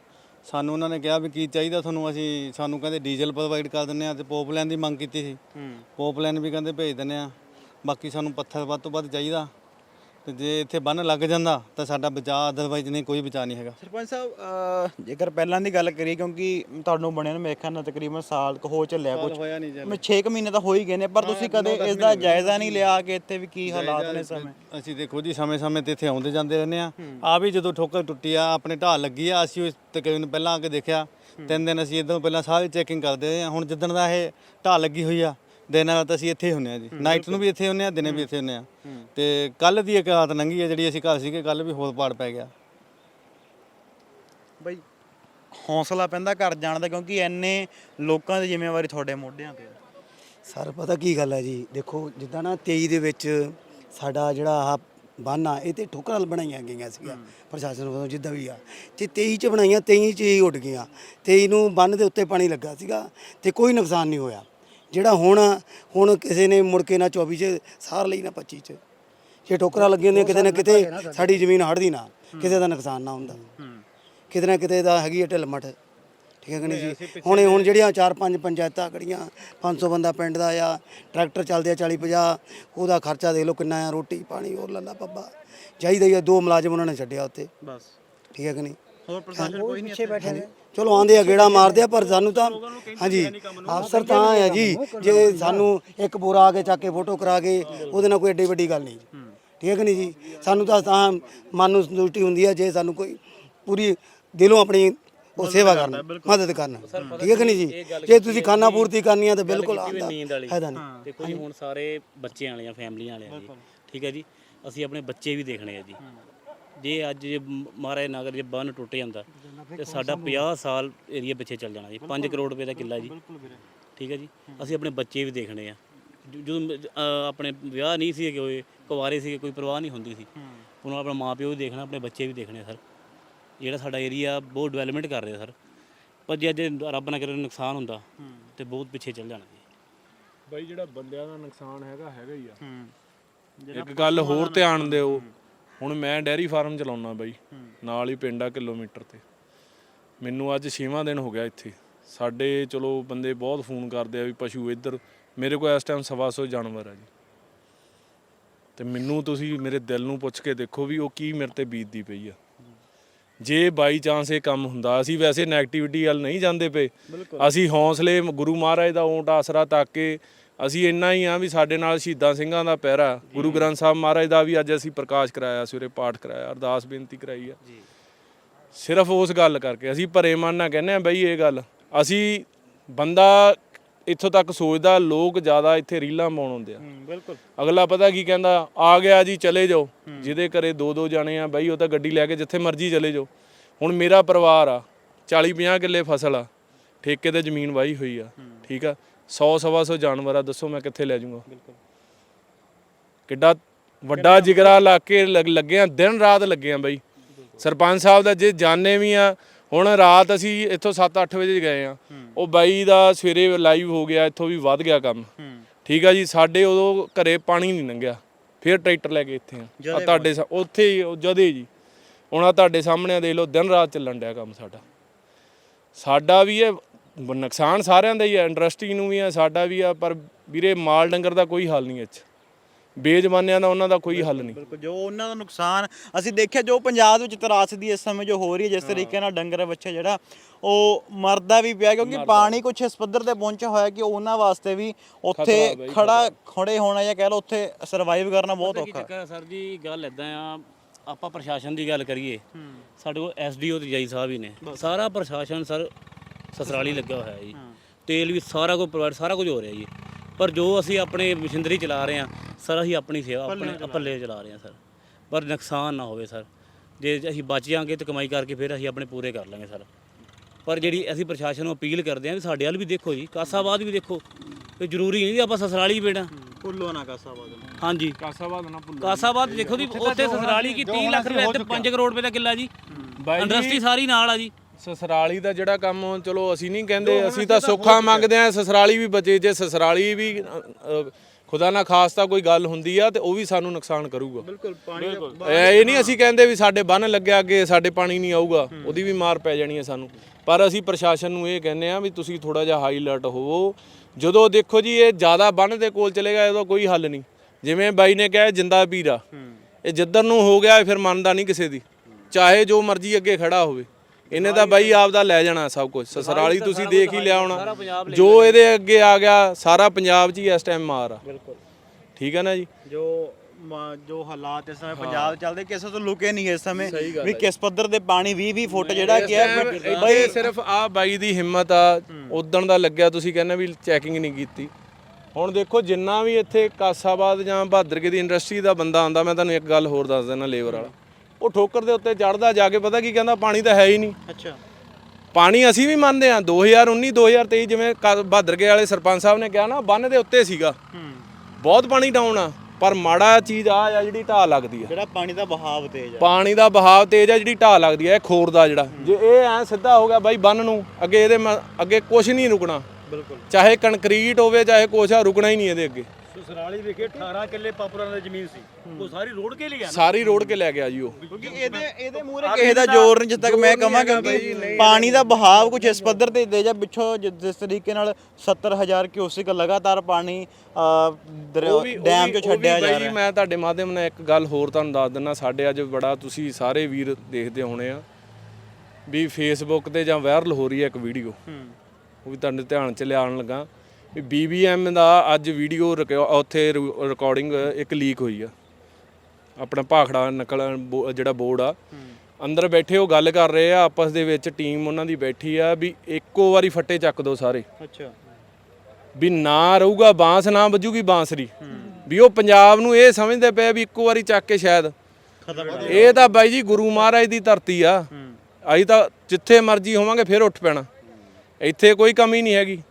ਸਾਨੂੰ ਉਹਨਾਂ ਨੇ ਕਿਹਾ ਵੀ ਕੀ ਚਾਹੀਦਾ ਤੁਹਾਨੂੰ ਅਸੀਂ ਸਾਨੂੰ ਕਹਿੰਦੇ ਡੀਜ਼ਲ ਪ੍ਰੋਵਾਈਡ ਕਰ ਦਿੰਦੇ ਆ ਤੇ ਪੋਪਲਾਈਨ ਦੀ ਮੰਗ ਕੀਤੀ ਸੀ। ਪੋਪਲਾਈਨ ਵੀ ਕਹਿੰਦੇ ਭੇਜ ਦਿੰਦੇ ਆ। ਬਾਕੀ ਸਾਨੂੰ ਪੱਥਰ ਵੱਧ ਤੋਂ ਵੱਧ ਚਾਹੀਦਾ। ਤੇ ਜੇ ਇੱਥੇ ਬੰਨ ਲੱਗ ਜਾਂਦਾ ਤਾਂ ਸਾਡਾ ਬਚਾਅ ਅਦਰਵਾਈਜ਼ ਨਹੀਂ ਕੋਈ ਬਚਾਅ ਨਹੀਂ ਹੈਗਾ। ਸਰਪੰਚ ਸਾਹਿਬ ਅਹ, ਜੇਕਰ ਪਹਿਲਾਂ ਦੀ ਗੱਲ ਕਰੀਏ ਕਿਉਂਕਿ ਤੁਹਾਨੂੰ ਬਣਿਆ ਨੂੰ ਮੇਰੇ ਖਿਆਲ ਨਾਲ ਤਕਰੀਬਨ ਸਾਲ ਕੁ ਹੋ ਚੱਲਿਆ ਕੁਝ ਹੋਇਆ ਨਹੀਂ ਮੈਂ 6 ਮਹੀਨੇ ਤਾਂ ਹੋ ਹੀ ਗਏ ਨੇ ਪਰ ਤੁਸੀਂ ਕਦੇ ਇਸ ਦਾ ਜਾਇਜ਼ਾ ਨਹੀਂ ਲਿਆ ਕਿ ਇੱਥੇ ਵੀ ਕੀ ਹਾਲਾਤ ਨੇ ਸਮੇਂ? ਅਸੀਂ ਦੇਖੋ ਜੀ ਸਮੇਂ-ਸਮੇਂ ਤੇ ਇੱਥੇ ਆਉਂਦੇ ਜਾਂਦੇ ਰਹਿੰਦੇ ਆ ਆ ਵੀ ਜਦੋਂ ਠੋਕਰ ਟੁੱਟੀ ਆ ਆਪਣੇ ਢਾਲ ਲੱਗੀ ਆ ਅਸੀਂ ਉਸ ਤਕਰੀਬਨ ਪਹਿਲਾਂ ਆ ਕੇ ਦੇਖਿਆ। ਤਿੰਨ ਦਿਨ ਅਸੀਂ ਇਦੋਂ ਪਹਿਲਾਂ ਸਾਰੀ ਚੈਕਿੰਗ ਕਰਦੇ ਰਹੇ ਆ ਹੁਣ ਜਿੱਦਣ ਦਾ ਇਹ ਢਾਲ ਲੱਗੀ ਹੋਈ ਆ ਦਿਨ ਰਾਤ ਅਸੀਂ ਇੱਥੇ ਹੀ ਹੁੰਨੇ ਆ ਜੀ। ਨਾਈਟ ਨੂੰ ਵੀ ਇੱਥੇ ਹੁੰਨੇ ਆ ਦਿਨੇ ਵੀ ਇੱਥੇ ਹੁੰਨੇ ਆ ਤੇ ਕੱਲ ਦੀ ਇੱਕ ਰਾਤ ਲੰਘੀ ਆ ਜਿਹੜੀ ਅਸੀਂ ਘਰ ਸੀਗੇ ਕੱਲ ਵੀ ਹੋਰ ਪਾੜ ਪੈ ਗਿਆ। ਬਈ ਹੌਸਲਾ ਪੈਂਦਾ ਘਰ ਜਾਣ ਦਾ ਕਿਉਂਕਿ ਐਨੇ ਲੋਕਾਂ ਦੀ ਜ਼ਿੰਮੇਵਾਰੀ ਤੁਹਾਡੇ ਮੋਢਿਆਂ ਤੇ ਹੈ। ਸਰ ਪਤਾ ਕੀ ਗੱਲ ਹੈ ਜੀ? ਦੇਖੋ ਜਿੱਦਾਂ ਨਾ 23 ਦੇ ਵਿੱਚ ਸਾਡਾ ਜਿਹੜਾ ਆਹ ਬੰਨ ਆ ਇਹ ਤੇ ਠੋਕਰਾਂ ਬਣਾਈਆਂ ਗਈਆਂ ਸੀਗਾ ਪ੍ਰਸ਼ਾਸਨ ਵੱਲੋਂ ਜਿੱਦਾਂ ਵੀ ਆ। ਤੇ 23 ਚ ਬਣਾਈਆਂ 23 ਚ ਹੀ ਉੱਡ ਗਈਆਂ। 23 ਨੂੰ ਬੰਨ ਦੇ ਉੱਤੇ ਪਾਣੀ ਲੱਗਾ ਸੀਗਾ ਤੇ ਕੋਈ ਨੁਕਸਾਨ ਨਹੀਂ ਹੋਇਆ। ਜਿਹੜਾ ਹੁਣ ਹੁਣ ਕਿਸੇ ਨੇ ਮੁੜ ਕੇ ਨਾ 24 ਚ ਸਾਰ ਲਈ ਨਾ 25 ਚ। ਜੇ ਠੋਕਰਾਂ ਲੱਗੀਆਂ ਹੁੰਦੀਆਂ ਕਿਤੇ ਨਾ ਕਿਤੇ ਸਾਡੀ ਜ਼ਮੀਨ ਹੜਦੀ ਨਾ ਕਿਸੇ ਦਾ ਨੁਕਸਾਨ ਨਾ ਹੁੰਦਾ। ਕਿਤੇ ਨਾ ਕਿਤੇ ਦਾ ਹੈਗੀ ਹੈ ਢਿੱਲ ਮੱਠ। ਠੀਕ ਹੈ ਕਿ ਨਹੀਂ ਜੀ? ਹੁਣ ਹੁਣ ਜਿਹੜੀਆਂ ਚਾਰ ਪੰਜ ਪੰਚਾਇਤਾਂ ਖੜੀਆਂ 500 ਬੰਦਾ ਪਿੰਡ ਦਾ ਆ ਟਰੈਕਟਰ ਚੱਲਦੇ ਆ 40 50 ਉਹਦਾ ਖਰਚਾ ਦੇਖ ਲਓ ਕਿੰਨਾ ਆ ਰੋਟੀ ਪਾਣੀ ਹੋਰ ਲੱਲਾ ਪੱਬਾ। ਚਾਹੀਦਾ ਹੀ ਆ ਦੋ ਮੁਲਾਜ਼ਮ ਉਹਨਾਂ ਨੇ ਛੱਡਿਆ ਉੱਥੇ। ਬਸ। ਠੀਕ ਹੈ ਕਿ ਨਹੀਂ? ਹੋਰ ਪ੍ਰਸ਼ਾਸਨ ਕੋਈ ਨਹੀਂ ਇੱਥੇ? ਚਲੋ ਆਂਦੇ ਆ ਗੇੜਾ ਮਾਰਦੇ ਆ ਪਰ ਸਾਨੂੰ ਤਾਂ ਹਾਂਜੀ। ਅਫਸਰ ਤਾਂ ਆ ਜੀ। ਜੇ ਸਾਨੂੰ ਇੱਕ ਬੋਰਾ ਆ ਕੇ ਚੱਕ ਕੇ ਫੋਟੋ ਕਰਾ ਕੇ ਉਹਦੇ ਨਾਲ ਕੋਈ ਏਡੀ ਵੱਡੀ ਗੱਲ ਨਹੀਂ ਠੀਕ ਨਹੀਂ ਜੀ? ਸਾਨੂੰ ਤਾਂ ਤਾਂ ਮਨ ਨੂੰ ਸੰਤੁਸ਼ਟੀ ਹੁੰਦੀ ਹੈ ਜੇ ਸਾਨੂੰ ਕੋਈ ਪੂਰੀ ਦਿਲੋਂ ਆਪਣੀ ਉਹ ਸੇਵਾ ਕਰਨਾ ਮਦਦ ਕਰਨਾ। ਠੀਕ ਹੈ ਨਹੀਂ ਜੀ? ਜੇ ਤੁਸੀਂ ਖਾਣਾ ਪੂਰਤੀ ਕਰਨੀ ਹੈ ਤਾਂ ਬਿਲਕੁਲ ਵਾਲੀ। ਫਾਇਦਾ ਨਹੀਂ। ਦੇਖੋ ਜੀ ਹੁਣ ਸਾਰੇ ਬੱਚਿਆਂ ਵਾਲੀਆਂ ਫੈਮਲੀਆਂ ਵਾਲਿਆਂ ਜੀ ਠੀਕ ਹੈ ਜੀ? ਅਸੀਂ ਆਪਣੇ ਬੱਚੇ ਵੀ ਦੇਖਣੇ ਆ ਜੀ। ਜੇ ਅੱਜ ਜੇ ਮਹਾਰਾਜ ਨਗਰ ਜੇ ਬੰਨ ਟੁੱਟ ਜਾਂਦਾ ਤੇ ਸਾਡਾ 50 ਸਾਲ ਏਰੀਆ ਪਿੱਛੇ ਚੱਲ ਜਾਣਾ ਜੀ 5 ਕਰੋੜ ਰੁਪਏ ਦਾ ਕਿੱਲਾ ਜੀ। ਠੀਕ ਹੈ ਜੀ? ਅਸੀਂ ਆਪਣੇ ਬੱਚੇ ਵੀ ਦੇਖਣੇ ਆ। ਜਦੋਂ ਆਪਣੇ ਵਿਆਹ ਨਹੀਂ ਸੀ ਹੋਏ ਕੁਵਾਰੇ ਸੀ ਕੋਈ ਪਰਵਾਹ ਨਹੀਂ ਹੁੰਦੀ ਸੀ। ਹੁਣ ਆਪਣਾ ਮਾਪਿਓ ਵੀ ਦੇਖਣਾ ਆਪਣੇ ਬੱਚੇ ਵੀ ਦੇਖਣੇ ਆ ਸਰ। ਜਿਹੜਾ ਸਾਡਾ ਏਰੀਆ ਬਹੁਤ ਡਿਵੈਲਪਮੈਂਟ ਕਰ ਰਿਹਾ ਸਰ। ਪਰ ਜੇ ਅੱਜ ਰੱਬ ਨਾ ਕਰੇ ਨੁਕਸਾਨ ਹੁੰਦਾ ਤੇ ਬਹੁਤ ਪਿੱਛੇ ਚੱਲ ਜਾਣਾ ਜੀ। ਬਾਈ ਜਿਹੜਾ ਬੰਦਿਆਂ ਦਾ ਨੁਕਸਾਨ ਹੈਗਾ ਹੈਗਾ ਹੀ ਆ। ਇੱਕ ਗੱਲ ਹੋਰ ਧਿਆਨ ਦਿਓ। ਹੁਣ ਮੈਂ ਡੈਰੀ ਫਾਰਮ ਚਲਾਉਣਾ ਬਾਈ ਨਾਲ ਹੀ ਪਿੰਡ ਆ ਕਿਲੋਮੀਟਰ ਤੇ। ਮੈਨੂੰ ਅੱਜ 6ਵਾਂ ਦਿਨ ਹੋ ਗਿਆ ਇੱਥੇ। ਸਾਡੇ ਚਲੋ ਬੰਦੇ ਬਹੁਤ ਫੋਨ ਕਰਦੇ ਆ ਵੀ ਪਸ਼ੂ ਇੱਧਰ ਮੇਰੇ ਕੋਲ ਇਸ ਟਾਈਮ ਸਵਾ ਸੌ ਜਾਨਵਰ ਆ ਜੀ। ਤੇ ਮੈਨੂੰ ਤੁਸੀਂ ਮੇਰੇ ਦਿਲ ਨੂੰ ਪੁੱਛ ਕੇ ਦੇਖੋ ਵੀ ਉਹ ਕੀ ਮੇਰੇ ਤੇ ਬੀਤਦੀ ਪਈ ਆ। ਜੇ ਬਾਈ ਚਾਂਸ ਇਹ ਕੰਮ ਹੁੰਦਾ ਅਸੀਂ ਵੈਸੇ ਨੈਗੇਟਿਵਿਟੀ ਵੱਲ ਨਹੀਂ ਜਾਂਦੇ ਪਏ। ਅਸੀਂ ਹੌਸਲੇ ਗੁਰੂ ਮਹਾਰਾਜ ਦਾ ਓਟ ਆਸਰਾ ਤੱਕ ਕੇ ਅਸੀਂ ਇੰਨਾ ਹੀ ਆ ਵੀ ਸਾਡੇ ਨਾਲ ਸ਼ਹੀਦਾਂ ਸਿੰਘਾਂ ਦਾ ਪਹਿਰਾ ਗੁਰੂ ਗ੍ਰੰਥ ਸਾਹਿਬ ਮਹਾਰਾਜ ਦਾ ਵੀ ਅੱਜ ਅਸੀਂ ਪ੍ਰਕਾਸ਼ ਕਰਾਇਆ ਸਵੇਰੇ ਪਾਠ ਕਰਾਇਆ ਅਰਦਾਸ ਬੇਨਤੀ ਕਰਾਈ ਆ। ਸਿਰਫ ਉਸ ਗੱਲ ਕਰਕੇ ਅਸੀਂ ਭਰੇ ਮਨ ਨਾਲ ਕਹਿੰਦੇ ਆ ਬਈ ਇਹ ਗੱਲ ਅਸੀਂ ਬੰਦਾ ਇੱਥੋਂ ਤੱਕ ਸੋਚਦਾ ਲੋਕ ਜ਼ਿਆਦਾ ਇੱਥੇ ਰੀਲਾਂ ਪਾਉਣ ਹੁੰਦੇ ਆ। ਬਿਲਕੁਲ। ਅਗਲਾ ਪਤਾ ਕੀ ਕਹਿੰਦਾ ਆ ਗਿਆ ਜੀ ਚਲੇ ਜਾਓ। ਜਿਹਦੇ ਘਰੇ ਦੋ ਦੋ ਜਾਣੇ ਆ ਬਾਈ ਉਹ ਤਾਂ ਗੱਡੀ ਲੈ ਕੇ ਜਿੱਥੇ ਮਰਜ਼ੀ ਚਲੇ ਜਾਓ। ਹੁਣ ਮੇਰਾ ਪਰਿਵਾਰ ਆ 40 50 ਕਿੱਲੇ ਫਸਲ ਆ ਠੇਕੇ ਤੇ ਜ਼ਮੀਨ ਵਾਹੀ ਹੋਈ ਆ ਠੀਕ ਆ। 100 ਸਵਾ ਸੌ ਜਾਨਵਰ ਆ ਦੱਸੋ ਮੈਂ ਕਿੱਥੇ ਲੈ ਜਾਊਂਗਾ। ਕਿੱਡਾ ਵੱਡਾ ਜਿਗਰਾ ਲਾ ਕੇ ਲੱਗ- ਆ ਦਿਨ ਰਾਤ ਲੱਗੇ ਆ ਬਾਈ ਸਰਪੰਚ ਸਾਹਿਬ ਦਾ ਜੇ ਜਾਣੇ ਵੀ ਆ ਹੁਣ ਰਾਤ ਅਸੀਂ ਇੱਥੋਂ 7-8 ਵਜੇ ਗਏ ਆ। ਉਹ ਬਾਈ ਦਾ ਸਵੇਰੇ ਲਾਈਵ ਹੋ ਗਿਆ ਇੱਥੋਂ ਵੀ ਵੱਧ ਗਿਆ ਕੰਮ। ਠੀਕ ਆ ਜੀ ਸਾਡੇ ਉਦੋਂ ਘਰੇ ਪਾਣੀ ਨਹੀਂ ਲੰਘਿਆ। ਫਿਰ ਟਰੈਕਟਰ ਲੈ ਕੇ ਇੱਥੇ ਆ। ਤੁਹਾਡੇ ਉੱਥੇ ਹੀ ਜਦੇ ਜੀ। ਹੁਣ ਆ ਤੁਹਾਡੇ ਸਾਹਮਣੇ ਦੇਖ ਲਓ ਦਿਨ ਰਾਤ ਚੱਲਣ ਡਿਆ ਕੰਮ ਸਾਡਾ। ਸਾਡਾ ਵੀ ਇਹ ਨੁਕਸਾਨ ਸਾਰਿਆਂ ਦਾ ਹੀ ਹੈ ਇੰਡਸਟਰੀ ਨੂੰ ਵੀ ਹੈ ਸਾਡਾ ਵੀ ਆ ਪਰ ਵੀਰੇ ਮਾਲ ਡੰਗਰ ਦਾ ਕੋਈ ਹੱਲ ਨਹੀਂ ਇੱਥੇ। ਬੇਜ਼ਬਾਨਿਆਂ ਦਾ ਉਹਨਾਂ ਦਾ ਕੋਈ ਹੱਲ ਨਹੀਂ। ਬਿਲਕੁਲ ਜੋ ਉਹਨਾਂ ਦਾ ਨੁਕਸਾਨ ਅਸੀਂ ਦੇਖਿਆ ਜੋ ਪੰਜਾਬ ਵਿੱਚ ਤਰਾਸਦੀ ਇਸ ਸਮੇਂ ਜੋ ਹੋ ਰਹੀ ਹੈ ਜਿਸ ਤਰੀਕੇ ਨਾਲ ਡੰਗਰ ਬੱਚਾ ਜਿਹੜਾ ਉਹ ਮਰਦਾ ਵੀ ਪਿਆ ਕਿਉਂਕਿ ਪਾਣੀ ਕੁਛ ਇਸ ਪੱਧਰ ਤੇ ਪਹੁੰਚਿਆ ਹੋਇਆ ਕਿ ਉਹਨਾਂ ਵਾਸਤੇ ਵੀ ਉੱਥੇ ਖੜਾ ਖੜੇ ਹੋਣਾ ਜਾਂ ਕਹਿ ਲਓ ਉੱਥੇ ਸਰਵਾਈਵ ਕਰਨਾ ਬਹੁਤ ਔਖਾ ਹੈ। ਸਰ ਜੀ ਗੱਲ ਇਦਾਂ ਆ ਆਪਾਂ ਪ੍ਰਸ਼ਾਸਨ ਦੀ ਗੱਲ ਕਰੀਏ ਸਾਡੇ ਕੋਲ ਐਸਡੀਓ ਤੇ ਜਾਈ ਸਾਹਿਬ ਹੀ ਨੇ। ਸਾਰਾ ਪ੍ਰਸ਼ਾਸਨ ਸਰ ਸਸਰਾਲੀ ਲੱਗਾ ਹੋਇਆ ਹੈ। ਜੀ ਤੇਲ ਵੀ ਸਾਰਾ ਕੁਝ ਪ੍ਰੋਵਾਈਡ ਸਾਰਾ ਕੁਝ ਹੋ ਰਿਹਾ ਜੀ। ਪਰ ਜੋ ਅਸੀਂ ਆਪਣੇ ਮਸ਼ੀਨਰੀ ਚਲਾ ਰਹੇ ਹਾਂ ਸਰ ਅਸੀਂ ਆਪਣੀ ਸੇਵਾ ਆਪਣੇ ਪੱਲੇ ਚਲਾ ਰਹੇ ਹਾਂ ਸਰ। ਪਰ ਨੁਕਸਾਨ ਨਾ ਹੋਵੇ ਸਰ। ਜੇ ਅਸੀਂ ਬਚ ਜਾਾਂਗੇ ਤੇ ਕਮਾਈ ਕਰਕੇ ਫਿਰ ਅਸੀਂ ਆਪਣੇ ਪੂਰੇ ਕਰ ਲਾਂਗੇ ਸਰ। ਪਰ ਜਿਹੜੀ ਅਸੀਂ ਪ੍ਰਸ਼ਾਸਨ ਨੂੰ ਅਪੀਲ ਕਰਦੇ ਹਾਂ ਵੀ ਸਾਡੇ ਵੱਲ ਵੀ ਦੇਖੋ ਜੀ ਕਾਸਾਬਾਦ ਵੀ ਦੇਖੋ। ਤੇ ਜ਼ਰੂਰੀ ਨਹੀਂ ਵੀ ਆਪਾਂ ਸਸਰਾਲੀ ਬੇੜਾ ਭੁੱਲੋ ਨਾ ਕਾਸਾਬਾਦ ਨੂੰ। ਹਾਂਜੀ। ਕਾਸਾਬਾਦ ਨਾ ਭੁੱਲੋ। ਕਾਸਾਬਾਦ ਦੇਖੋ ਜੀ ਉੱਥੇ ਸਸਰਾਲੀ ਕੀ 30 ਲੱਖ ਰੁਪਏ ਤੇ 5 ਕਰੋੜ ਰੁਪਏ ਦਾ ਕਿੱਲਾ ਜੀ। ਇੰਡਸਟਰੀ ਸਾਰੀ ਨਾਲ ਆ ਜੀ। ਸਸਰਾਲੀ ਦਾ ਜਿਹੜਾ ਕੰਮ ਚਲੋ ਅਸੀਂ ਨਹੀਂ ਕਹਿੰਦੇ ਅਸੀਂ ਤਾਂ ਸੁੱਖਾ ਮੰਗਦੇ ਆ ਸਸਰਾਲੀ ਵੀ ਬਚੇ ਜੇ ਸਸਰਾਲੀ ਵੀ ਅ, ਅ, ਖੁਦਾ ਨਾ ਖਾਸਤਾ ਕੋਈ ਗੱਲ ਹੁੰਦੀ ਆ ਤੇ ਉਹ ਵੀ ਸਾਨੂੰ ਨੁਕਸਾਨ ਕਰੂਗਾ। ਬਿਲਕੁਲ ਪਾਣੀ ਇਹ ਨਹੀਂ ਅਸੀਂ ਕਹਿੰਦੇ ਵੀ ਸਾਡੇ ਬੰਨ ਲੱਗਿਆ ਅੱਗੇ ਸਾਡੇ ਪਾਣੀ ਨਹੀਂ ਆਊਗਾ ਉਹਦੀ ਵੀ ਮਾਰ ਪੈ ਜਾਣੀ ਹੈ ਸਾਨੂੰ। ਪਰ ਅਸੀਂ ਪ੍ਰਸ਼ਾਸਨ ਨੂੰ ਇਹ ਕਹਿੰਦੇ ਆ ਵੀ ਤੁਸੀਂ ਥੋੜਾ ਜਿਹਾ ਹਾਈ ਅਲਰਟ ਹੋਵੋ। ਜਦੋਂ ਦੇਖੋ ਜੀ ਇਹ ਜ਼ਿਆਦਾ ਬੰਨ ਦੇ ਕੋਲ ਚਲੇਗਾ ਇਹਦਾ ਕੋਈ ਹੱਲ ਨਹੀਂ। ਜਿਵੇਂ ਬਾਈ ਨੇ ਕਿਹਾ ਇਹ ਜਿੰਦਾ ਪੀਰਾ ਇਹ ਜਿੱਧਰ ਨੂੰ ਹੋ ਗਿਆ ਇਹ ਫਿਰ ਮੰਨਦਾ ਨਹੀਂ ਕਿਸੇ ਦੀ। ਚਾਹੇ ਜੋ ਮਰਜ਼ੀ ਅੱਗੇ ਖੜਾ ਹੋਵੇ। ਇਹਨੇ ਤਾਂ ਬਾਈ ਆਪਦਾ ਲੈ ਜਾਣਾ ਸਭ ਕੁਝ ਸਸਰਾਲੀ ਤੁਸੀਂ ਦੇਖ ਹੀ ਲਿਆ ਹੋਣਾ। ਜੋ ਇਹਦੇ ਅੱਗੇ ਆ ਗਿਆ ਸਾਰਾ ਪੰਜਾਬ 'ਚ ਹੀ ਇਸ ਟਾਈਮ ਮਾਰ ਆ। ਬਿਲਕੁਲ। ਠੀਕ ਹੈ ਨਾ ਜੀ? ਜੋ ਮ- ਜੋ ਹਾਲਾਤ ਇਸ ਸਮੇਂ ਪੰਜਾਬ 'ਚ ਚੱਲਦੇ ਕਿਸੇ ਤੋਂ ਲੁਕੇ ਨਹੀਂ ਇਸ ਸਮੇਂ। ਵੀ ਕਿਸ ਪੱਧਰ ਦੇ ਪਾਣੀ 20 20 ਫੁੱਟ ਜਿਹੜਾ ਕੀ ਹੈ ਬਈ ਸਿਰਫ ਆ ਬਾਈ ਦੀ ਹਿੰਮਤ ਆ। ਉਦਣ ਦਾ ਲੱਗਿਆ ਤੁਸੀਂ ਕਹਿੰਦੇ ਵੀ ਚੈਕਿੰਗ ਨਹੀਂ ਕੀਤੀ। ਹੁਣ ਦੇਖੋ ਜਿੰਨਾ ਵੀ ਇੱਥੇ ਕਾਸਾਬਾਦ ਜਾਂ ਬਹਾਦਰਕੇ ਦੀ ਇੰਡਸਟਰੀ ਦਾ ਬੰਦਾ ਆਉਂਦਾ ਮੈਂ ਤੁਹਾਨੂੰ ਇੱਕ ਗੱਲ ਹੋਰ ਦੱਸ ਦਿੰਦਾ ਲੇਬਰ ਵਾਲਾ। ਉਹ ਠੋਕਰ ਦੇ ਉੱਤੇ ਚੜਦਾ ਜਾ ਕੇ ਪਤਾ ਕੀ ਕਹਿੰਦਾ ਪਾਣੀ ਤਾਂ ਹੈ ਹੀ ਨਹੀਂ। ਅੱਛਾ। ਪਾਣੀ ਅਸੀਂ ਵੀ ਮੰਨਦੇ ਆ 2019 2023 ਜਿਵੇਂ ਬਹਾਦਰਕੇ ਵਾਲੇ ਸਰਪੰਚ ਸਾਹਿਬ ਨੇ ਕਿਹਾ ਨਾ ਬੰਨ ਦੇ ਉੱਤੇ ਸੀਗਾ। ਬਹੁਤ ਪਾਣੀ ਡਾਊਨ ਆ ਪਰ ਮਾੜਾ ਚੀਜ਼ ਆ ਆ ਜਿਹੜੀ ਢਾਹ ਲੱਗਦੀ ਆ। ਜਿਹੜਾ ਪਾਣੀ ਦਾ ਬਹਾਵ ਤੇਜ਼ ਹੈ ਪਾਣੀ ਦਾ ਬਹਾਵ ਤੇਜ਼ ਆ ਜਿਹੜੀ ਢਾਹ ਲੱਗਦੀ ਆ ਇਹ ਖੋਰ ਦਾ ਜਿਹੜਾ। ਜੇ ਇਹ ਐ ਸਿੱਧਾ ਹੋ ਗਿਆ ਬਾਈ ਬੰਨ ਨੂੰ ਅੱਗੇ ਇਹਦੇ ਅੱਗੇ ਕੁਝ ਨਹੀਂ ਰੁਕਣਾ। ਬਿਲਕੁਲ। ਚਾਹੇ ਕੰਕਰੀਟ ਹੋਵੇ ਚਾਹੇ ਆ ਰੁਕਣਾ ਹੀ ਨਹੀਂ ਇਹਦੇ ਅੱਗੇ। ਸਸਰਾਲੀ ਵਿਖੇ 18 ਕਿੱਲੇ ਪਾਪੂਲਰਾਂ ਦੀ ਜ਼ਮੀਨ ਸੀ। ਉਹ ਸਾਰੀ ਰੋਡ ਕੇ ਲਿਆ ਸਾਰੀ ਰੋਡ ਕੇ ਲੈ ਗਿਆ ਜੀ ਉਹ। ਕਿਉਂਕਿ ਇਹਦੇ ਇਹਦੇ ਮੂਹਰੇ ਕਿਸੇ ਦਾ ਜ਼ੋਰ ਨਹੀਂ ਜਿੱਦ ਤੱਕ ਮੈਂ ਕਹਾਂ ਕਿ ਪਾਣੀ ਦਾ ਬਹਾਵ ਕੁਝ ਇਸ ਪੱਧਰ ਤੇ ਦੇ ਜਾ ਪਿੱਛੋਂ ਜਿ- ਜਿਸ ਤਰੀਕੇ ਨਾਲ 70000 ਕਿਊਸਿਕ ਲਗਾਤਾਰ ਪਾਣੀ ਡੈਮ ਚੋਂ ਛੱਡਿਆ ਜੀ, ਰਿਹਾ। ਮੈਂ ਤੁਹਾਡੇ ਮਾਧਿਅਮ ਨਾਲ ਇੱਕ ਗੱਲ ਹੋਰ ਤੁਹਾਨੂੰ ਦੱਸ ਦਿੰਦਾ ਸਾਡੇ ਅੱਜ ਬੜਾ ਤੁਸੀਂ ਸਾਰੇ ਵੀਰ ਦੇਖਦੇ ਹੋਣੇ ਆ ਵੀ ਫੇਸਬੁੱਕ ਤੇ ਜਾਂ ਵਾਇਰਲ ਹੋ ਰਹੀ ਹੈ ਇੱਕ ਵੀਡੀਓ ਉਹ ਵੀ ਤੁਹਾਡੇ ਧਿਆਨ ਚ ਲਿਆਉਣ ਲੱਗਾ। BBM ਦਾ ਅੱਜ ਵੀਡੀਓ ਉੱਥੇ ਰਿਕਾਰਡਿੰਗ ਇੱਕ ਲੀਕ ਹੋਈ ਆ। ਆਪਣਾ ਭਾਖੜਾ ਨਕਲ ਬੋ- ਜਿਹੜਾ ਬੋਰਡ ਆ। ਅੰਦਰ ਬੈਠੇ ਉਹ ਗੱਲ ਕਰ ਰਹੇ ਆ ਆਪਸ ਦੇ ਵਿੱਚ ਟੀਮ ਉਹਨਾਂ ਦੀ ਬੈਠੀ ਆ ਵੀ ਇੱਕੋ ਵਾਰੀ ਫੱਟੇ ਚੱਕ ਦੋ ਸਾਰੇ। ਅੱਛਾ। ਵੀ ਨਾ ਰਹੂਗਾ ਬਾਂਸ ਨਾ ਵੱਜੂਗੀ ਬਾਂਸਰੀ। ਵੀ ਉਹ ਪੰਜਾਬ ਨੂੰ ਇਹ ਸਮਝਦੇ ਪਏ ਵੀ ਇੱਕੋ ਵਾਰੀ ਚੱਕ ਕੇ ਸ਼ਾਇਦ। ਇਹ ਤਾਂ ਬਾਈ ਜੀ ਗੁਰੂ ਮਹਾਰਾਜ ਦੀ ਧਰਤੀ ਆ। ਅਸੀਂ ਤਾਂ ਜਿੱਥੇ ਮਰਜ਼ੀ ਹੋਵਾਂਗੇ ਫਿਰ ਉੱਠ ਪੈਣਾ। ਇੱਥੇ ਕੋਈ ਕਮੀ ਨਹੀਂ ਹੈਗੀ।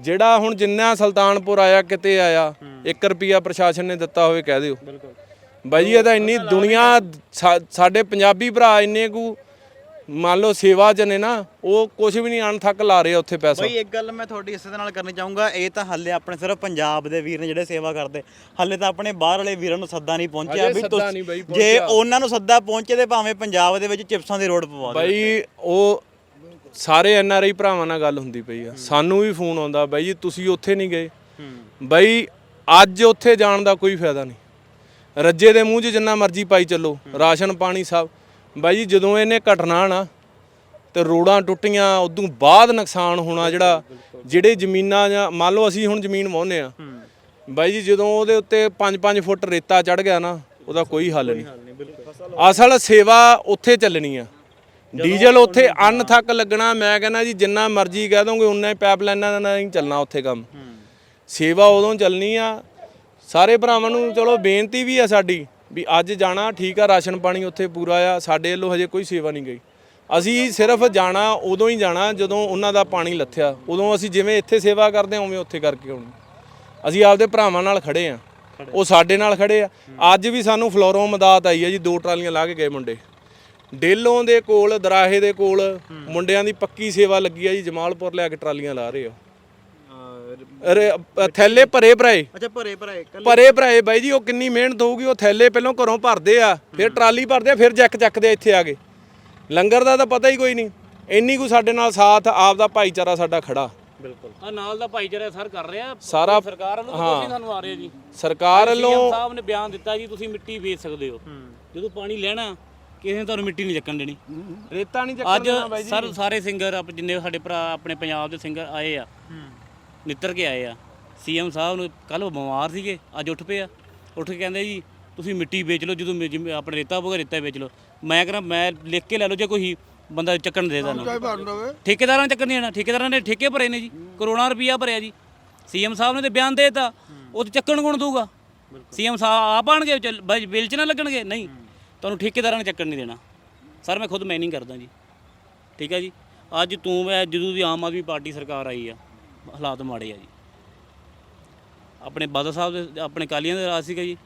ਜਿਹੜਾ ਹੁਣ ਜਿੰਨਾ ਸੁਲਤਾਨਪੁਰ ਆਇਆ ਕਿਤੇ ਆਇਆ 1 ਰੁਪਿਆ ਪ੍ਰਸ਼ਾਸਨ ਨੇ ਦਿੱਤਾ ਹੋਵੇ ਕਹਿ ਦਿਓ। ਬਾਈ ਜੀ ਇਹ ਤਾਂ ਇੰਨੀ ਦੁਨੀਆ ਸਾਡੇ ਪੰਜਾਬੀ ਭਰਾ ਇੰਨੇ ਕੁ ਮੰਨ ਲਓ ਸੇਵਾ ਚ ਨੇ ਨਾ ਉਹ ਕੁਝ ਵੀ ਨਹੀਂ ਅਣਥੱਕ ਲਾ ਰਹੇ ਉੱਥੇ ਪੈਸਾ। ਬਈ ਇੱਕ ਗੱਲ ਮੈਂ ਤੁਹਾਡੀ ਇਸੇ ਦੇ ਨਾਲ ਕਰਨੀ ਚਾਹੂੰਗਾ ਇਹ ਤਾਂ ਹੱਲੇ ਆਪਣੇ ਸਿਰਫ ਪੰਜਾਬ ਦੇ ਵੀਰ ਨੇ ਜਿਹੜੇ ਸੇਵਾ ਕਰਦੇ ਹੱਲੇ ਤਾਂ ਆਪਣੇ ਬਾਹਰ ਵਾਲੇ ਵੀਰਾਂ ਨੂੰ ਸੱਦਾ ਨਹੀਂ ਪਹੁੰਚਿਆ ਵੀ ਜੇ। ਉਹਨਾਂ ਨੂੰ ਸੱਦਾ ਪਹੁੰਚੇ ਤੇ ਭਾਵੇਂ ਪੰਜਾਬ ਦੇ ਵਿੱਚ ਚਿਪਸਾਂ ਦੀ ਰੋਡ ਪਵਾ ਦਿਓ। ਬਾਈ ਉਹ ਸਾਰੇ ਐਨ ਆਰ ਆਈ ਭਰਾਵਾਂ ਨਾਲ ਗੱਲ ਹੁੰਦੀ ਪਈ ਆ। ਸਾਨੂੰ ਵੀ ਫੋਨ ਆਉਂਦਾ, ਬਾਈ ਜੀ ਤੁਸੀਂ ਉੱਥੇ ਨਹੀਂ ਗਏ। ਬਾਈ ਅੱਜ ਉੱਥੇ ਜਾਣ ਦਾ ਕੋਈ ਫਾਇਦਾ ਨਹੀਂ। ਰੱਜੇ ਦੇ ਮੂੰਹ 'ਚ ਜਿੰਨਾ ਮਰਜ਼ੀ ਪਾਈ ਚੱਲੋ, ਰਾਸ਼ਨ ਪਾਣੀ ਸਭ। ਬਾਈ ਜੀ ਜਦੋਂ ਇਹਨੇ ਘਟਨਾ ਨਾ, ਤੇ ਰੋੜਾਂ ਟੁੱਟੀਆਂ, ਉਦੋਂ ਬਾਅਦ ਨੁਕਸਾਨ ਹੋਣਾ ਜਿਹੜਾ, ਜਿਹੜੇ ਜ਼ਮੀਨਾਂ ਜਾਂ ਮੰਨ ਲਓ ਅਸੀਂ ਹੁਣ ਜ਼ਮੀਨ ਵਾਹੁੰਦੇ ਆ ਬਾਈ ਜੀ ਜਦੋਂ ਉਹਦੇ ਉੱਤੇ 5-5 ਫੁੱਟ ਰੇਤਾ ਚੜ ਗਿਆ ਨਾ, ਉਹਦਾ ਕੋਈ ਹੱਲ ਨਹੀਂ। ਅਸਲ ਸੇਵਾ ਉੱਥੇ ਚੱਲਣੀ ਆ। ਡੀਜ਼ਲ ਉੱਥੇ ਅੰਨ ਥੱਕ ਲੱਗਣਾ ਮੈਂ ਕਹਿੰਦਾ ਜੀ ਜਿੰਨਾ ਮਰਜ਼ੀ ਕਹਿ ਦੋਗੇ ਉਨਾ ਹੀ ਪਾਈਪਲਾਈਨਾਂ ਨਾਲ ਨਹੀਂ ਚੱਲਣਾ ਉੱਥੇ ਕੰਮ। ਸੇਵਾ ਉਦੋਂ ਚੱਲਣੀ ਆ। ਸਾਰੇ ਭਰਾਵਾਂ ਨੂੰ ਚਲੋ ਬੇਨਤੀ ਵੀ ਆ ਸਾਡੀ ਵੀ ਅੱਜ ਜਾਣਾ ਠੀਕ ਆ ਰਾਸ਼ਨ ਪਾਣੀ ਉੱਥੇ ਪੂਰਾ ਆ ਸਾਡੇ ਵੱਲੋਂ ਹਜੇ ਕੋਈ ਸੇਵਾ ਨਹੀਂ ਗਈ। ਅਸੀਂ ਸਿਰਫ ਜਾਣਾ ਉਦੋਂ ਹੀ ਜਾਣਾ ਜਦੋਂ ਉਹਨਾਂ ਦਾ ਪਾਣੀ ਲੱਥਿਆ। ਉਦੋਂ ਅਸੀਂ ਜਿਵੇਂ ਇੱਥੇ ਸੇਵਾ ਕਰਦੇ ਹਾਂ ਉਵੇਂ ਉੱਥੇ ਕਰਕੇ ਆਉਣੀ। ਅਸੀਂ ਆਪਦੇ ਭਰਾਵਾਂ ਨਾਲ ਖੜੇ ਆ। ਉਹ ਸਾਡੇ ਨਾਲ ਖੜੇ ਆ। ਅੱਜ ਵੀ ਸਾਨੂੰ ਫਲੋਰੋ ਮਦਦ ਆਈ ਹੈ ਜੀ ਦੋ ਟਰਾਲੀਆਂ ਲਾ ਕੇ ਗਏ ਮੁੰਡੇ। ਡੇਲੋਂ ਦੇ ਕੋਲ ਦਰਾਹੇ ਦੇ ਕੋਲ ਮੁੰਡਿਆਂ ਦੀ ਪੱਕੀ ਸੇਵਾ ਲੱਗੀ ਆ ਜੀ ਜਮਾਲਪੁਰ ਲਿਆ ਕੇ ਟਰਾਲੀਆਂ ਲਾ ਰਹੇ ਆ ਅਰੇ ਥੈਲੇ ਭਰੇ ਭਰਾਏ। ਅੱਛਾ ਭਰੇ ਭਰੇ ਭਰੇ ਭਰਾਏ ਬਾਈ ਜੀ ਉਹ ਕਿੰਨੀ ਮਿਹਨਤ ਹੋਊਗੀ ਉਹ ਥੈਲੇ ਪਹਿਲਾਂ ਘਰੋਂ ਭਰਦੇ ਆ ਫਿਰ ਟਰਾਲੀ ਭਰਦੇ ਆ ਫਿਰ ਜੈਕ ਚੱਕਦੇ ਆ ਇੱਥੇ ਆ ਕੇ। ਲੰਗਰ ਦਾ ਤਾਂ ਪਤਾ ਹੀ ਕੋਈ ਨਹੀਂ। ਇੰਨੀ ਕੁ ਸਾਡੇ ਨਾਲ ਸਾਥ ਆਪ ਦਾ ਭਾਈਚਾਰਾ ਸਾਡਾ ਖੜਾ। ਆ ਨਾਲ ਦਾ ਭਾਈਚਾਰਾ ਸਰ ਕਰ ਰਿਹਾ। ਸਾਰਾ ਸਰਕਾਰ ਵੱਲੋਂ ਨਹੀਂ ਸਾਨੂੰ ਆ ਰਿਹਾ ਜੀ। ਸਰਕਾਰ ਵੱਲੋਂ ਸਾਹਿਬ ਨੇ ਬਿਆਨ ਦਿੱਤਾ ਜੀ ਤੁਸੀਂ ਮਿੱਟੀ ਵੇਚ ਸਕਦੇ ਹੋ। ਜਦੋਂ ਪਾਣੀ ਲੈਣਾ ਕਿਸੇ ਨੇ ਤੁਹਾਨੂੰ ਮਿੱਟੀ ਨਹੀਂ ਚੱਕਣ ਦੇਣੀ। ਰੇਤਾ ਨਹੀਂ ਅੱਜ ਸਰ ਸਾਰੇ ਸਿੰਗਰ ਆਪ ਜਿੰਨੇ ਸਾਡੇ ਭਰਾ ਆਪਣੇ ਪੰਜਾਬ ਦੇ ਸਿੰਗਰ ਆਏ ਆ ਨਿੱਤਰ ਕੇ ਆਏ ਆ। ਸੀਐਮ ਸਾਹਿਬ ਨੂੰ ਕੱਲ ਬਿਮਾਰ ਸੀਗੇ ਅੱਜ ਉੱਠ ਪਏ ਆ। ਉੱਠ ਕੇ ਕਹਿੰਦੇ ਜੀ ਤੁਸੀਂ ਮਿੱਟੀ ਵੇਚ ਲਓ ਜਦੋਂ ਮੇ- ਜਿਵੇਂ ਆਪਣੇ ਰੇਤਾ ਹੋਗਾ ਰੇਤਾ ਵੇਚ ਲਓ। ਮੈਂ ਕਹਿੰਦਾ ਮੈਂ ਲਿਖ ਕੇ ਲੈ ਲਓ ਜੇ ਕੋਈ ਬੰਦਾ ਚੱਕਣ ਦੇ ਤੁਹਾਨੂੰ ਚਾਹੇ ਭਰਨ ਦੇਵੇ। ਠੇਕੇਦਾਰਾਂ ਨੇ ਚੱਕਣ ਨਹੀਂ ਆਣਾ ਠੇਕੇਦਾਰਾਂ ਨੇ ਠੇਕੇ ਭਰੇ ਨੇ ਜੀ ਕਰੋੜਾਂ ਰੁਪਈਆ ਭਰਿਆ ਜੀ। ਸੀਐਮ ਸਾਹਿਬ ਨੇ ਤੇ ਬਿਆਨ ਦੇਤਾ ਉਹ ਤੇ ਚੱਕਣ ਕੌਣ ਦਊਗਾ? ਸੀਐਮ ਸਾਹਿਬ ਆਪ ਆਣਗੇ ਬਾਈ ਬਿੱਲ 'ਚ ਨਾ ਲੱਗਣਗੇ? ਨਹੀਂ। ਤੁਹਾਨੂੰ ਠੇਕੇਦਾਰਾਂ ਨੇ ਚੱਕਣ ਨਹੀਂ ਦੇਣਾ। ਸਰ ਮੈਂ ਖੁਦ ਮਾਈਨਿੰਗ ਕਰਦਾ ਜੀ। ਠੀਕ ਹੈ ਜੀ? ਅੱਜ ਤੂੰ ਮੈਂ ਜਦੋਂ ਦੀ ਆਮ ਆਦਮੀ ਪਾਰਟੀ ਸਰਕਾਰ ਆਈ ਆ ਹਾਲਾਤ ਮਾੜੇ ਆ ਜੀ। ਆਪਣੇ ਬਾਦਲ ਸਾਹਿਬ ਦੇ ਆਪਣੇ ਕਾਲੀਆਂ ਦੇ ਰਾਜ ਸੀਗਾ ਜੀ।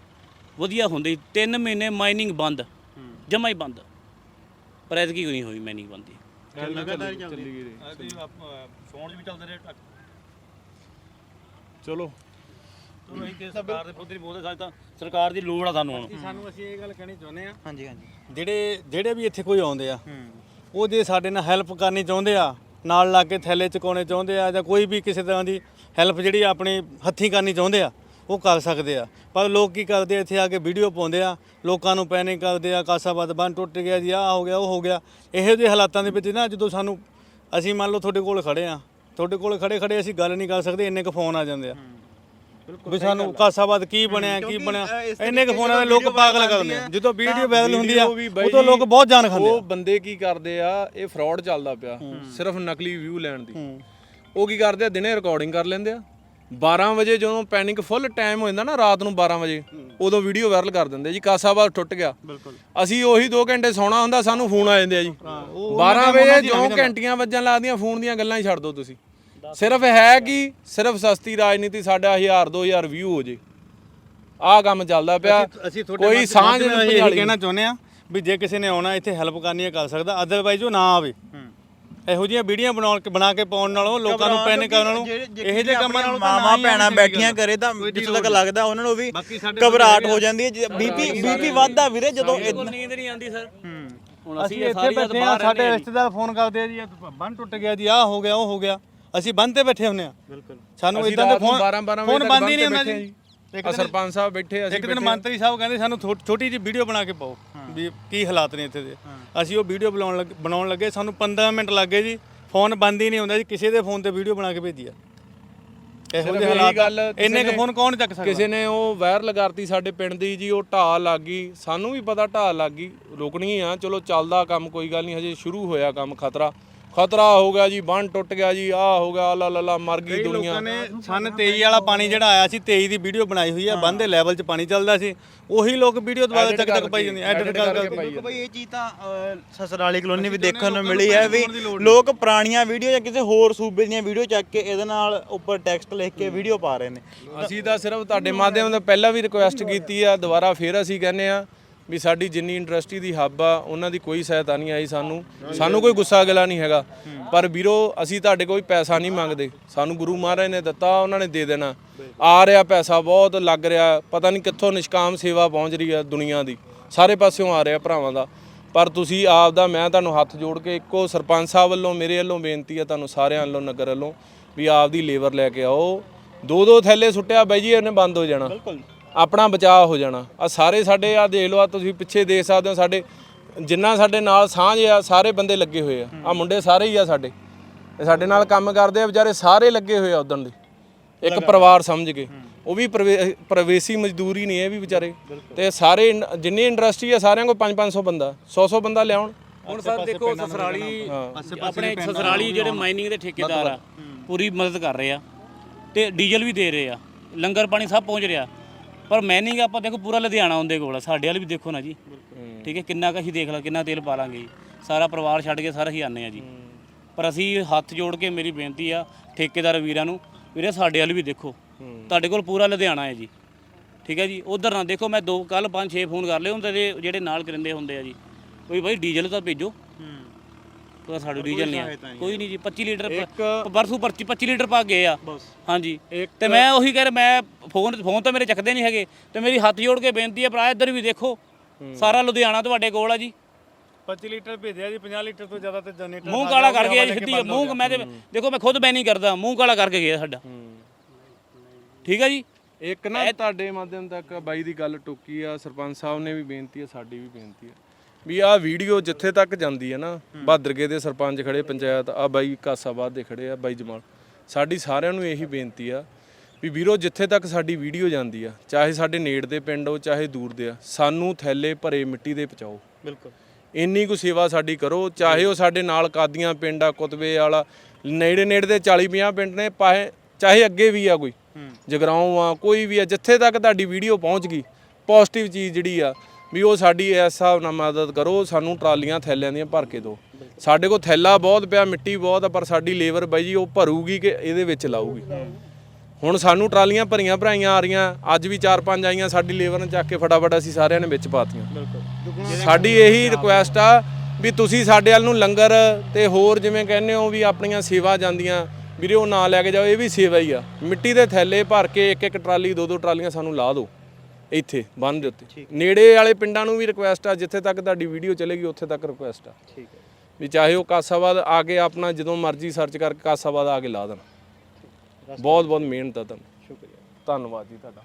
ਵਧੀਆ ਹੁੰਦੇ 3 ਮਹੀਨੇ ਮਾਈਨਿੰਗ ਬੰਦ ਜਮਾ ਹੀ ਬੰਦ। ਪਰ ਐਤਕੀ ਨਹੀਂ ਹੋਈ ਮਾਈਨਿੰਗ ਬੰਦ ਦੀ ਲਗਾਤਾਰ ਚੱਲਦੀ ਰਹੇ ਚਲੋ। ਚਲੋ ਅਸੀਂ ਕਿਸੇ ਸਰਕਾਰ ਦੇ ਪੁੱਤ ਨਹੀਂ ਬੋਲਦੇ ਸਾਡੇ ਤਾਂ ਸਰਕਾਰ ਦੀ ਲੋੜ ਆ ਸਾਨੂੰ ਹੁਣ। ਸਾਨੂੰ ਅਸੀਂ ਇਹ ਗੱਲ ਕਹਿਣੀ ਚਾਹੁੰਦੇ ਆ ਹਾਂਜੀ ਹਾਂਜੀ। ਜਿਹੜੇ ਜਿਹੜੇ ਵੀ ਇੱਥੇ ਕੋਈ ਆਉਂਦੇ ਆ ਉਹ ਜੇ ਸਾਡੇ ਨਾਲ ਹੈਲਪ ਕਰਨੀ ਚਾਹੁੰਦੇ ਆ ਨਾਲ ਲਾ ਕੇ ਥੈਲੇ ਚੁਕਾਉਣੇ ਚਾਹੁੰਦੇ ਆ ਜਾਂ ਕੋਈ ਵੀ ਕਿਸੇ ਤਰ੍ਹਾਂ ਦੀ ਹੈਲਪ ਜਿਹੜੀ ਆਪਣੀ ਹੱਥੀਂ ਕਰਨੀ ਚਾਹੁੰਦੇ ਆ ਉਹ ਕਰ ਸਕਦੇ ਆ। ਪਰ ਲੋਕ ਕੀ ਕਰਦੇ ਆ, ਇੱਥੇ ਆ ਕੇ ਵੀਡੀਓ ਪਾਉਂਦੇ ਆ ਲੋਕਾਂ ਨੂੰ ਪੈਨਿਕ ਕਰਦੇ ਆ ਕਾਸਾਬਾਦ ਬੰਨ ਟੁੱਟ ਗਿਆ ਜੀ ਆਹ ਹੋ ਗਿਆ ਉਹ ਹੋ ਗਿਆ। ਇਹੋ ਜਿਹੇ ਹਾਲਾਤਾਂ ਦੇ ਵਿੱਚ ਨਾ ਜਦੋਂ ਸਾਨੂੰ ਅਸੀਂ ਮੰਨ ਲਓ ਤੁਹਾਡੇ ਕੋਲ ਖੜੇ ਆ ਤੁਹਾਡੇ ਕੋਲ ਖੜੇ ਖੜੇ ਅਸੀਂ ਗੱਲ ਨਹੀਂ ਕਰ ਸਕਦੇ ਇੰਨੇ ਕੁ ਫੋਨ ਆ ਜਾਂਦੇ ਆ। ਵੀ ਸਾਨੂੰ ਕਾਸਾਬਾਦ ਕੀ ਬਣਿਆ ਕੀ ਬਣਿਆ? ਇੰਨੇ ਕੁ ਫੋਨਾਂ ਦੇ ਲੋਕ ਪਾਗਲ ਕਰਦੇ ਆ। ਜਦੋਂ ਵੀਡੀਓ ਵਾਇਰਲ ਹੁੰਦੀ ਆ ਉਦੋਂ ਲੋਕ ਬਹੁਤ ਜਾਨ ਖਾਂਦੇ ਉਹ ਆ ਬੰਦੇ ਕੀ ਕਰਦੇ ਆ ਇਹ ਫਰਾਡ ਚੱਲਦਾ ਪਿਆ। ਸਿਰਫ ਨਕਲੀ ਵਿਊ ਲੈਣ ਦੀ। ਉਹ ਕੀ ਕਰਦੇ ਆ ਦਿਨੇ ਰਿਕਾਰਡਿੰਗ ਕਰ ਲੈਂਦੇ ਆ। 12 ਵਜੇ ਜਦੋਂ ਪੈਨਿਕ ਫੁੱਲ ਟਾਈਮ ਹੋ ਜਾਂਦਾ ਨਾ ਰਾਤ ਨੂੰ 12 ਵਜੇ ਉਦੋਂ ਵੀਡੀਓ ਵਾਇਰਲ ਕਰ ਦਿੰਦੇ ਜੀ ਕਾਸਾਬਾਦ ਟੁੱਟ ਗਿਆ। ਅਸੀਂ ਉਹੀ 2 ਘੰਟੇ ਸੌਣਾ ਹੁੰਦਾ ਸਾਨੂੰ ਫੋਨ ਆ ਜਾਂਦੇ ਆ ਜੀ। 12 ਵਜੇ ਜੋ ਘੰਟੀਆਂ ਵੱਜਣ ਲੱਗਦੀਆਂ ਫੋਨ ਦੀਆਂ ਗੱਲਾਂ ਹੀ ਛੱਡ ਦਿਓ ਤੁਸੀਂ। ਸਿਰਫ ਹੈ ਕਿ? ਸਿਰਫ ਸਸਤੀ ਰਾਜਨੀਤੀ ਸਾਡਾ 1000 2000 ਵਿਊ ਹੋ ਜੇ। ਆਹ ਕੰਮ ਚੱਲਦਾ ਪਿਆ। ਅਸੀਂ ਤੁਹਾਡੇ ਕੋਈ ਸਾਂਝ ਨਹੀਂ ਕਹਿਣਾ ਚਾਹੁੰਦੇ ਆ ਵੀ ਜੇ ਕਿਸੇ ਨੇ ਆਉਣਾ ਇੱਥੇ ਹੈਲਪ ਕਰਨੀ ਹੈ ਕਰ ਸਕਦਾ। ਅਦਰਵਾਈਜ਼ ਉਹ ਨਾ ਆਵੇ। ਇਹੋ ਜਿਹੀਆਂ ਵੀਡੀਓ ਬਣਾਉਣ ਕੇ ਬਣਾ ਕੇ ਪਾਉਣ ਨਾਲੋਂ ਲੋਕਾਂ ਨੂੰ ਪੈਨਿਕ ਕਰਨ ਨਾਲੋਂ ਇਹੋ ਜਿਹੇ ਕੰਮਾਂ ਨਾ ਭੈਣਾਂ ਆਉਣੀ ਬੈਠੀਆਂ ਕਰੇ ਤਾਂ ਜਿੱਥੇ ਤੱਕ ਲੱਗਦਾ ਉਹਨਾਂ ਨੂੰ ਵੀ ਘਬਰਾਹਟ ਹੋ ਜਾਂਦੀ ਹੈ। ਬੀਪੀ ਬੀਪੀ ਵੱਧਦਾ ਵੀਰੇ ਜਦੋਂ ਨੀਂਦ ਨਹੀਂ ਆਉਂਦੀ ਸਰ। ਹੁਣ ਅਸੀਂ ਇੱਥੇ ਬੈਠੇ ਆ ਸਾਡੇ ਰਿਸ਼ਤੇਦਾਰ ਫੋਨ ਕਰਦੇ ਆ ਜੀ ਬੰਨ ਟੁੱਟ ਗਿਆ ਜੀ ਆਹ ਹੋ ਗਿਆ ਉਹ ਹੋ ਗਿਆ। ਅਸੀਂ ਬੰਨ ਤੇ ਬੈਠੇ ਹੁੰਨੇ ਆ ਬਿਲਕੁਲ। ਸਾਨੂੰ ਇਦਾਂ ਦੇ ਫੋਨ 12 12 ਫੋਨ ਵਜੇ ਬੰਦ ਤੱਕ ਹੀ ਨਹੀਂ ਬੰਦ ਹੁੰਦਾ ਜੀ। ਆ ਸਰਪੰਚ ਸਾਹਿਬ ਬੈਠੇ ਅਸੀਂ ਇੱਕ ਦਿਨ। ਮੰਤਰੀ ਸਾਹਿਬ ਕਹਿੰਦੇ ਸਾਨੂੰ ਛੋਟੀ ਜਿਹੀ ਵੀਡੀਓ ਬਣਾ ਕੇ ਪਾਓ ਵੀ ਕੀ ਹਾਲਾਤ ਨੇ ਇੱਥੇ ਦੇ। ਅਸੀਂ ਉਹ ਵੀਡੀਓ ਬਣਾਉਣ ਲੱਗੇ ਬਣਾਉਣ ਲੱਗੇ ਸਾਨੂੰ 15 ਮਿੰਟ ਲੱਗੇ ਜੀ। ਫੋਨ ਬੰਦ ਹੀ ਨਹੀਂ ਹੁੰਦਾ ਜੀ ਕਿਸੇ ਦੇ ਫੋਨ ਤੇ ਵੀਡੀਓ ਬਣਾ ਕੇ ਭੇਜੀ ਆ। ਇਹੋ ਜਿਹੇ ਹਾਲਾਤ ਇੰਨੇ ਕੁ ਫੋਨ ਕੌਣ ਚੱਕ ਸਕਦਾ? ਕਿਸੇ ਨੇ ਉਹ ਵਾਇਰਲ ਕਰਤੀ ਸਾਡੇ ਪਿੰਡ ਦੀ ਜੀ ਉਹ ਢਾਹ ਲੱਗ ਗਈ। ਸਾਨੂੰ ਵੀ ਪਤਾ ਢਾਹ ਲੱਗ ਗਈ। ਰੁਕਣੀ ਆ ਚਲੋ ਚੱਲਦਾ ਕੰਮ ਕੋਈ ਗੱਲ ਨਹੀਂ ਹਜੇ ਸ਼ੁਰੂ ਹੋਇਆ ਕੰਮ ਖਤਰਾ। ਖਤਰਾ ਹੋ ਗਿਆ ਜੀ ਬੰਨ ਟੁੱਟ ਗਿਆ ਜੀ ਆਹ ਹੋ ਗਿਆ ਲਾ ਲਾ ਲਾ ਮਰ ਗਈ ਕਈ ਦੁਨੀਆ। ਲੋਕਾਂ ਨੇ ਸਨ 23 ਵਾਲਾ ਪਾਣੀ ਜਿਹੜਾ ਆਇਆ ਸੀ 23 ਦੀ ਵੀਡੀਓ ਬਣਾਈ ਹੋਈ ਆ ਬੰਦ ਦੇ ਲੈਵਲ 'ਚ ਪਾਣੀ ਚੱਲਦਾ ਸੀ। ਉਹੀ ਲੋਕ ਵੀਡੀਓ ਦੁਬਾਰਾ ਚੱਕ ਚੱਕ ਪਾਈ ਜਾਂਦੇ ਐਡਿਟ ਕਰ ਕਰਕੇ ਬਿਲਕੁਲ ਬਈ ਇਹ ਚੀਜ਼ ਤਾਂ ਅਹ, ਸਸਰਾਲੀ ਕਲੋਨੀ ਵੀ ਦੇਖਣ ਨੂੰ ਮਿਲੀ ਹੈ ਵੀ ਲੋਕ ਪੁਰਾਣੀਆਂ ਵੀਡੀਓ ਜਾਂ ਕਿਸੇ ਹੋਰ ਸੂਬੇ ਦੀਆਂ ਵੀਡੀਓ ਚੱਕ ਕੇ ਇਹਦੇ ਨਾਲ ਉੱਪਰ ਟੈਕਸਟ ਲਿਖ ਕੇ ਵੀਡੀਓ ਪਾ ਰਹੇ ਨੇ। ਅਸੀਂ ਤਾਂ ਸਿਰਫ ਤੁਹਾਡੇ ਮਾਧਿਅਮ ਤੋਂ ਪਹਿਲਾਂ ਵੀ ਰਿਕੁਐਸਟ ਕੀਤੀ ਆ ਦੁਬਾਰਾ ਫੇਰ ਅਸੀਂ ਕਹਿੰਨੇ ਆ ਵੀ ਸਾਡੀ ਜਿੰਨੀ ਇੰਡਸਟਰੀ ਦੀ ਹੱਬ ਆ, ਉਹਨਾਂ ਦੀ ਕੋਈ ਸਹਾਇਤਾ ਨਹੀਂ ਆਈ ਸਾਨੂੰ। ਸਾਨੂੰ ਕੋਈ ਗੁੱਸਾ ਗਿਲਾ ਨਹੀਂ ਹੈਗਾ। ਪਰ ਵੀਰੋ, ਅਸੀਂ ਤੁਹਾਡੇ ਕੋਈ ਪੈਸਾ ਨਹੀਂ ਮੰਗਦੇ। ਸਾਨੂੰ ਗੁਰੂ ਮਹਾਰਾਜ ਨੇ ਦਿੱਤਾ, ਉਹਨਾਂ ਨੇ ਦੇ ਦੇਣਾ। ਆ ਰਿਹਾ ਪੈਸਾ ਬਹੁਤ, ਲੱਗ ਰਿਹਾ। ਪਤਾ ਨਹੀਂ ਕਿੱਥੋਂ ਨਿਸ਼ਕਾਮ ਸੇਵਾ ਪਹੁੰਚ ਰਹੀ ਆ ਦੁਨੀਆ ਦੀ। ਸਾਰੇ ਪਾਸਿਓਂ ਆ ਰਿਹਾ ਭਰਾਵਾਂ ਦਾ। ਪਰ ਤੁਸੀਂ ਆਪ ਦਾ ਮੈਂ ਤੁਹਾਨੂੰ ਹੱਥ ਜੋੜ ਕੇ ਇੱਕੋ ਸਰਪੰਚ ਸਾਹਿਬ ਵੱਲੋਂ, ਮੇਰੇ ਵੱਲੋਂ ਬੇਨਤੀ ਆ ਤੁਹਾਨੂੰ ਸਾਰਿਆਂ ਵੱਲੋਂ, ਨਗਰ ਵੱਲੋਂ, ਵੀ ਆਪ ਦੀ ਲੇਬਰ ਲੈ ਕੇ ਆਓ। ਦੋ ਦੋ ਥੈਲੇ ਸੁੱਟਿਆ ਬਾਈ ਜੀ ਇਹਨੇ ਬੰਦ ਹੋ ਜਾਣਾ। ਆਪਣਾ ਬਚਾਅ ਹੋ ਜਾਣਾ। ਆ ਸਾਰੇ ਸਾਡੇ ਆ ਦੇਖ ਲਓ ਆ ਤੁਸੀਂ ਪਿੱਛੇ ਦੇਖ ਸਕਦੇ ਹੋ ਸਾਡੇ ਜਿੰਨਾ ਸਾਡੇ ਨਾਲ ਸਾਂਝ ਆ ਸਾਰੇ ਬੰਦੇ ਲੱਗੇ ਹੋਏ ਆ। ਆ ਮੁੰਡੇ ਸਾਰੇ ਹੀ ਆ ਸਾਡੇ। ਇਹ ਸਾਡੇ ਨਾਲ ਕੰਮ ਕਰਦੇ ਆ ਵਿਚਾਰੇ ਸਾਰੇ ਲੱਗੇ ਹੋਏ ਆ ਉਦੋਂ ਦੇ। ਇੱਕ ਪਰਿਵਾਰ ਸਮਝ ਕੇ। ਉਹ ਵੀ ਪ੍ਰਵੇ- ਪ੍ਰਵੇਸੀ ਮਜ਼ਦੂਰੀ ਨਹੀਂ ਇਹ ਵੀ ਵਿਚਾਰੇ। ਤੇ ਸਾਰੇ ਜਿੰਨੀ ਇੰਡਸਟਰੀ ਆ ਸਾਰਿਆਂ ਕੋਲ 5-500 ਬੰਦਾ 100-100 ਬੰਦਾ ਲਿਆਉਣ। ਹੁਣ ਸਰ ਦੇਖੋ ਸਸਰਾਲੀ ਆਪਣੇ ਸਸਰਾਲੀ ਜਿਹੜੇ ਮਾਈਨਿੰਗ ਦੇ ਠੇਕੇਦਾਰ ਆ ਪੂਰੀ ਮਦਦ ਕਰ ਰਹੇ ਆ। ਤੇ ਡੀਜ਼ਲ ਵੀ ਦੇ ਰਹੇ ਆ। ਲੰਗਰ ਪਾਣੀ ਸਭ ਪਹੁੰਚ ਰਿਹਾ। ਪਰ ਮਾਈਨਿੰਗ ਆਪਾਂ ਦੇਖੋ ਪੂਰਾ ਲੁਧਿਆਣਾ ਉਹਦੇ ਕੋਲ ਆ, ਸਾਡੇ ਵਾਲ ਵੀ ਦੇਖੋ ਨਾ ਜੀ। ਠੀਕ ਹੈ, ਕਿੰਨਾ ਕੁ ਅਸੀਂ ਦੇਖ ਲਾ, ਕਿੰਨਾ ਤੇਲ ਪਾ ਲਾਂਗੇ ਜੀ। ਸਾਰਾ ਪਰਿਵਾਰ ਛੱਡ ਕੇ ਸਾਰਾ ਹੀ ਆਨੇ ਆ ਜੀ। ਪਰ ਅਸੀਂ ਹੱਥ ਜੋੜ ਕੇ ਮੇਰੀ ਬੇਨਤੀ ਆ, ਠੇਕੇਦਾਰ ਵੀਰਾਂ ਨੂੰ, ਵੀਰੇ ਸਾਡੇ ਵਾਲ ਵੀ ਦੇਖੋ। ਤੁਹਾਡੇ ਕੋਲ ਪੂਰਾ ਲੁਧਿਆਣਾ ਹੈ ਜੀ। ਠੀਕ ਹੈ ਜੀ, ਉਧਰ ਨਾ ਦੇਖੋ, ਮੈਂ ਦੋ ਕੱਲ ਪੰਜ, ਛੇ ਫੋਨ ਕਰ ਲਏ ਹੁੰਦੇ ਜਿਹੜੇ ਨਾਲ ਕਰਿੰਦੇ ਹੁੰਦੇ ਆ ਜੀ। ਕੋਈ ਭਾਈ ਡੀਜ਼ਲ ਤਾਂ ਭੇਜੋ। ਤਾਂ ਸਾਡੇ ਡੀਜ਼ਲ ਨਹੀਂ ਆ। ਕੋਈ ਨਹੀਂ ਜੀ 25 ਲੀਟਰ ਪ- ਪਰਸੋਂ ਪਰਚੀ 25 ਲੀਟਰ ਪਾ ਗਏ ਆ। ਹਾਂਜੀ। ਤੇ ਮੈਂ ਉਹੀ ਕਹਿ ਰਿਹਾ ਮੈਂ ਫੋਨ ਫੋਨ ਤਾਂ ਮੇਰੇ ਚੱਕਦੇ ਨਹੀਂ ਹੈਗੇ। ਤੇ ਮੇਰੀ ਹੱਥ ਜੋੜ ਕੇ ਬੇਨਤੀ ਹੈ ਭਰਾ ਇੱਧਰ ਵੀ ਦੇਖੋ। ਸਾਰਾ ਲੁਧਿਆਣਾ ਤੁਹਾਡੇ ਕੋਲ ਆ ਜੀ। 25 ਲੀਟਰ ਭੇਜਿਆ ਜੀ 50 ਲੀਟਰ ਤੋਂ ਜ਼ਿਆਦਾ ਤੇ ਜਨਰੇਟਰ ਮੂੰਹ ਕਾਲਾ ਕਰ ਗਿਆ ਜੀ ਸਿੱਧੀ ਮੂੰਹ ਮੈਂ ਤੇ ਦੇਖੋ ਮੈਂ ਖੁਦ ਬੈਨ ਕਰਦਾ ਮੂੰਹ ਕਾਲਾ ਕਰਕੇ ਗਿਆ ਸਾਡਾ। ਠੀਕ ਹੈ ਜੀ? ਇੱਕ ਨਾ ਤੁਹਾਡੇ ਮਾਧਿਅਮ ਤੱਕ ਬਾਈ ਦੀ ਗੱਲ ਟੁੱਕੀ ਆ ਸਰਪੰਚ ਸਾਹਿਬ ਨੇ ਵੀ ਬੇਨਤੀ ਆ ਸਾਡੀ ਵੀ ਬੇਨਤੀ ਆ। ਵੀ ਆਹ ਵੀਡੀਓ ਜਿੱਥੇ ਤੱਕ ਜਾਂਦੀ ਹੈ ਨਾ ਬਹਾਦਰਗੇ ਦੇ ਸਰਪੰਚ ਖੜੇ ਪੰਚਾਇਤ ਆ ਬਾਈ ਕਾਸਾਬਾਦ ਦੇ ਖੜੇ ਆ ਬਾਈ ਜਮਾਲ। ਸਾਡੀ ਸਾਰਿਆਂ ਨੂੰ ਇਹੀ ਬੇਨਤੀ ਆ ਵੀ ਵੀਰੋ ਜਿੱਥੇ ਤੱਕ ਸਾਡੀ ਵੀਡੀਓ ਜਾਂਦੀ ਆ ਚਾਹੇ ਸਾਡੇ ਨੇੜ ਦੇ ਪਿੰਡ ਹੋ ਚਾਹੇ ਦੂਰ ਦੇ ਆ ਸਾਨੂੰ ਥੈਲੇ ਭਰੇ ਮਿੱਟੀ ਦੇ ਪਹੁੰਚਾਓ। ਬਿਲਕੁਲ। ਇੰਨੀ ਕੁ ਸੇਵਾ ਸਾਡੀ ਕਰੋ ਚਾਹੇ ਉਹ ਸਾਡੇ ਨਾਲ ਕਾਦੀਆਂ ਪਿੰਡ ਆ ਕੁਤਬੇ ਵਾਲਾ ਨੇੜੇ ਨੇੜੇ ਦੇ 40 50 ਪਿੰਡ ਨੇ ਪਾਹੇ ਚਾਹੇ ਅੱਗੇ ਵੀ ਆ ਕੋਈ। ਜਗਰਾਉਂ ਆ ਕੋਈ ਵੀ ਆ ਜਿੱਥੇ ਤੱਕ ਤੁਹਾਡੀ ਵੀਡੀਓ ਪਹੁੰਚ ਗਈ ਪੋਜ਼ਿਟਿਵ ਚੀਜ਼ ਜਿਹੜੀ ਆ ਵੀ ਉਹ ਸਾਡੀ ਇਸ ਹਿਸਾਬ ਨਾਲ ਮਦਦ ਕਰੋ, ਸਾਨੂੰ ਟਰਾਲੀਆਂ ਥੈਲਿਆਂ ਦੀਆਂ ਭਰ ਕੇ ਦਿਓ। ਸਾਡੇ ਕੋਲ ਥੈਲਾ ਬਹੁਤ ਪਿਆ, ਮਿੱਟੀ ਬਹੁਤ ਆ, ਪਰ ਸਾਡੀ ਲੇਬਰ ਬਾਈ ਜੀ ਉਹ ਭਰੂਗੀ ਕਿ ਇਹਦੇ ਵਿੱਚ ਲਾਊਗੀ। ਹੁਣ ਸਾਨੂੰ ਟਰਾਲੀਆਂ ਭਰੀਆਂ ਭਰਾਈਆਂ ਆ ਰਹੀਆਂ, ਅੱਜ ਵੀ 4-5 ਆਈਆਂ, ਸਾਡੀ ਲੇਬਰ ਨੇ ਚੱਕ ਕੇ ਫਟਾਫਟ ਅਸੀਂ ਸਾਰਿਆਂ ਨੇ ਵਿੱਚ ਪਾਤੀਆਂ। ਸਾਡੀ ਇਹੀ ਰਿਕੁਐਸਟ ਆ ਵੀ ਤੁਸੀਂ ਸਾਡੇ ਵੱਲ ਨੂੰ ਲੰਗਰ ਤੇ ਹੋਰ ਜਿਵੇਂ ਕਹਿੰਦੇ ਹੋ ਵੀ ਆਪਣੀਆਂ ਸੇਵਾ ਜਾਂਦੀਆਂ, ਵੀਰੇ ਉਹ ਨਾ ਲੈ ਕੇ ਜਾਓ, ਇਹ ਵੀ ਸੇਵਾ ਹੀ ਆ। ਮਿੱਟੀ ਦੇ ਥੈਲੇ ਭਰ ਕੇ ਇੱਕ ਇੱਕ ਟਰਾਲੀ ਦੋ ਦੋ ਟਰਾਲੀਆਂ ਸਾਨੂੰ ਲਾ ਦਿਓ। ਇੱਥੇ ਬੰਨ ਦੇ ਉੱਤੇ। ਨੇੜੇ ਵਾਲੇ ਪਿੰਡਾਂ ਨੂੰ ਵੀ ਰਿਕੁਐਸਟ ਆ ਜਿੱਥੇ ਤੱਕ ਤੁਹਾਡੀ ਵੀਡੀਓ ਚੱਲੇਗੀ ਉੱਥੇ ਤੱਕ ਰਿਕੁਐਸਟ ਆ। ਠੀਕ ਹੈ। ਵੀ ਚਾਹੇ ਉਹ ਕਾਸਾਬਾਦ ਆ ਕੇ ਆਪਣਾ ਜਦੋਂ ਮਰਜ਼ੀ ਸਰਚ ਕਰਕੇ ਕਾਸਾਬਾਦ ਆ ਕੇ ਲਾ ਦੇਣ। ਬਹੁਤ ਬਹੁਤ ਮਿਹਨਤ ਆ ਤੁਹਾਨੂੰ। ਸ਼ੁਕਰੀਆ। ਧੰਨਵਾਦ ਜੀ ਤੁਹਾਡਾ।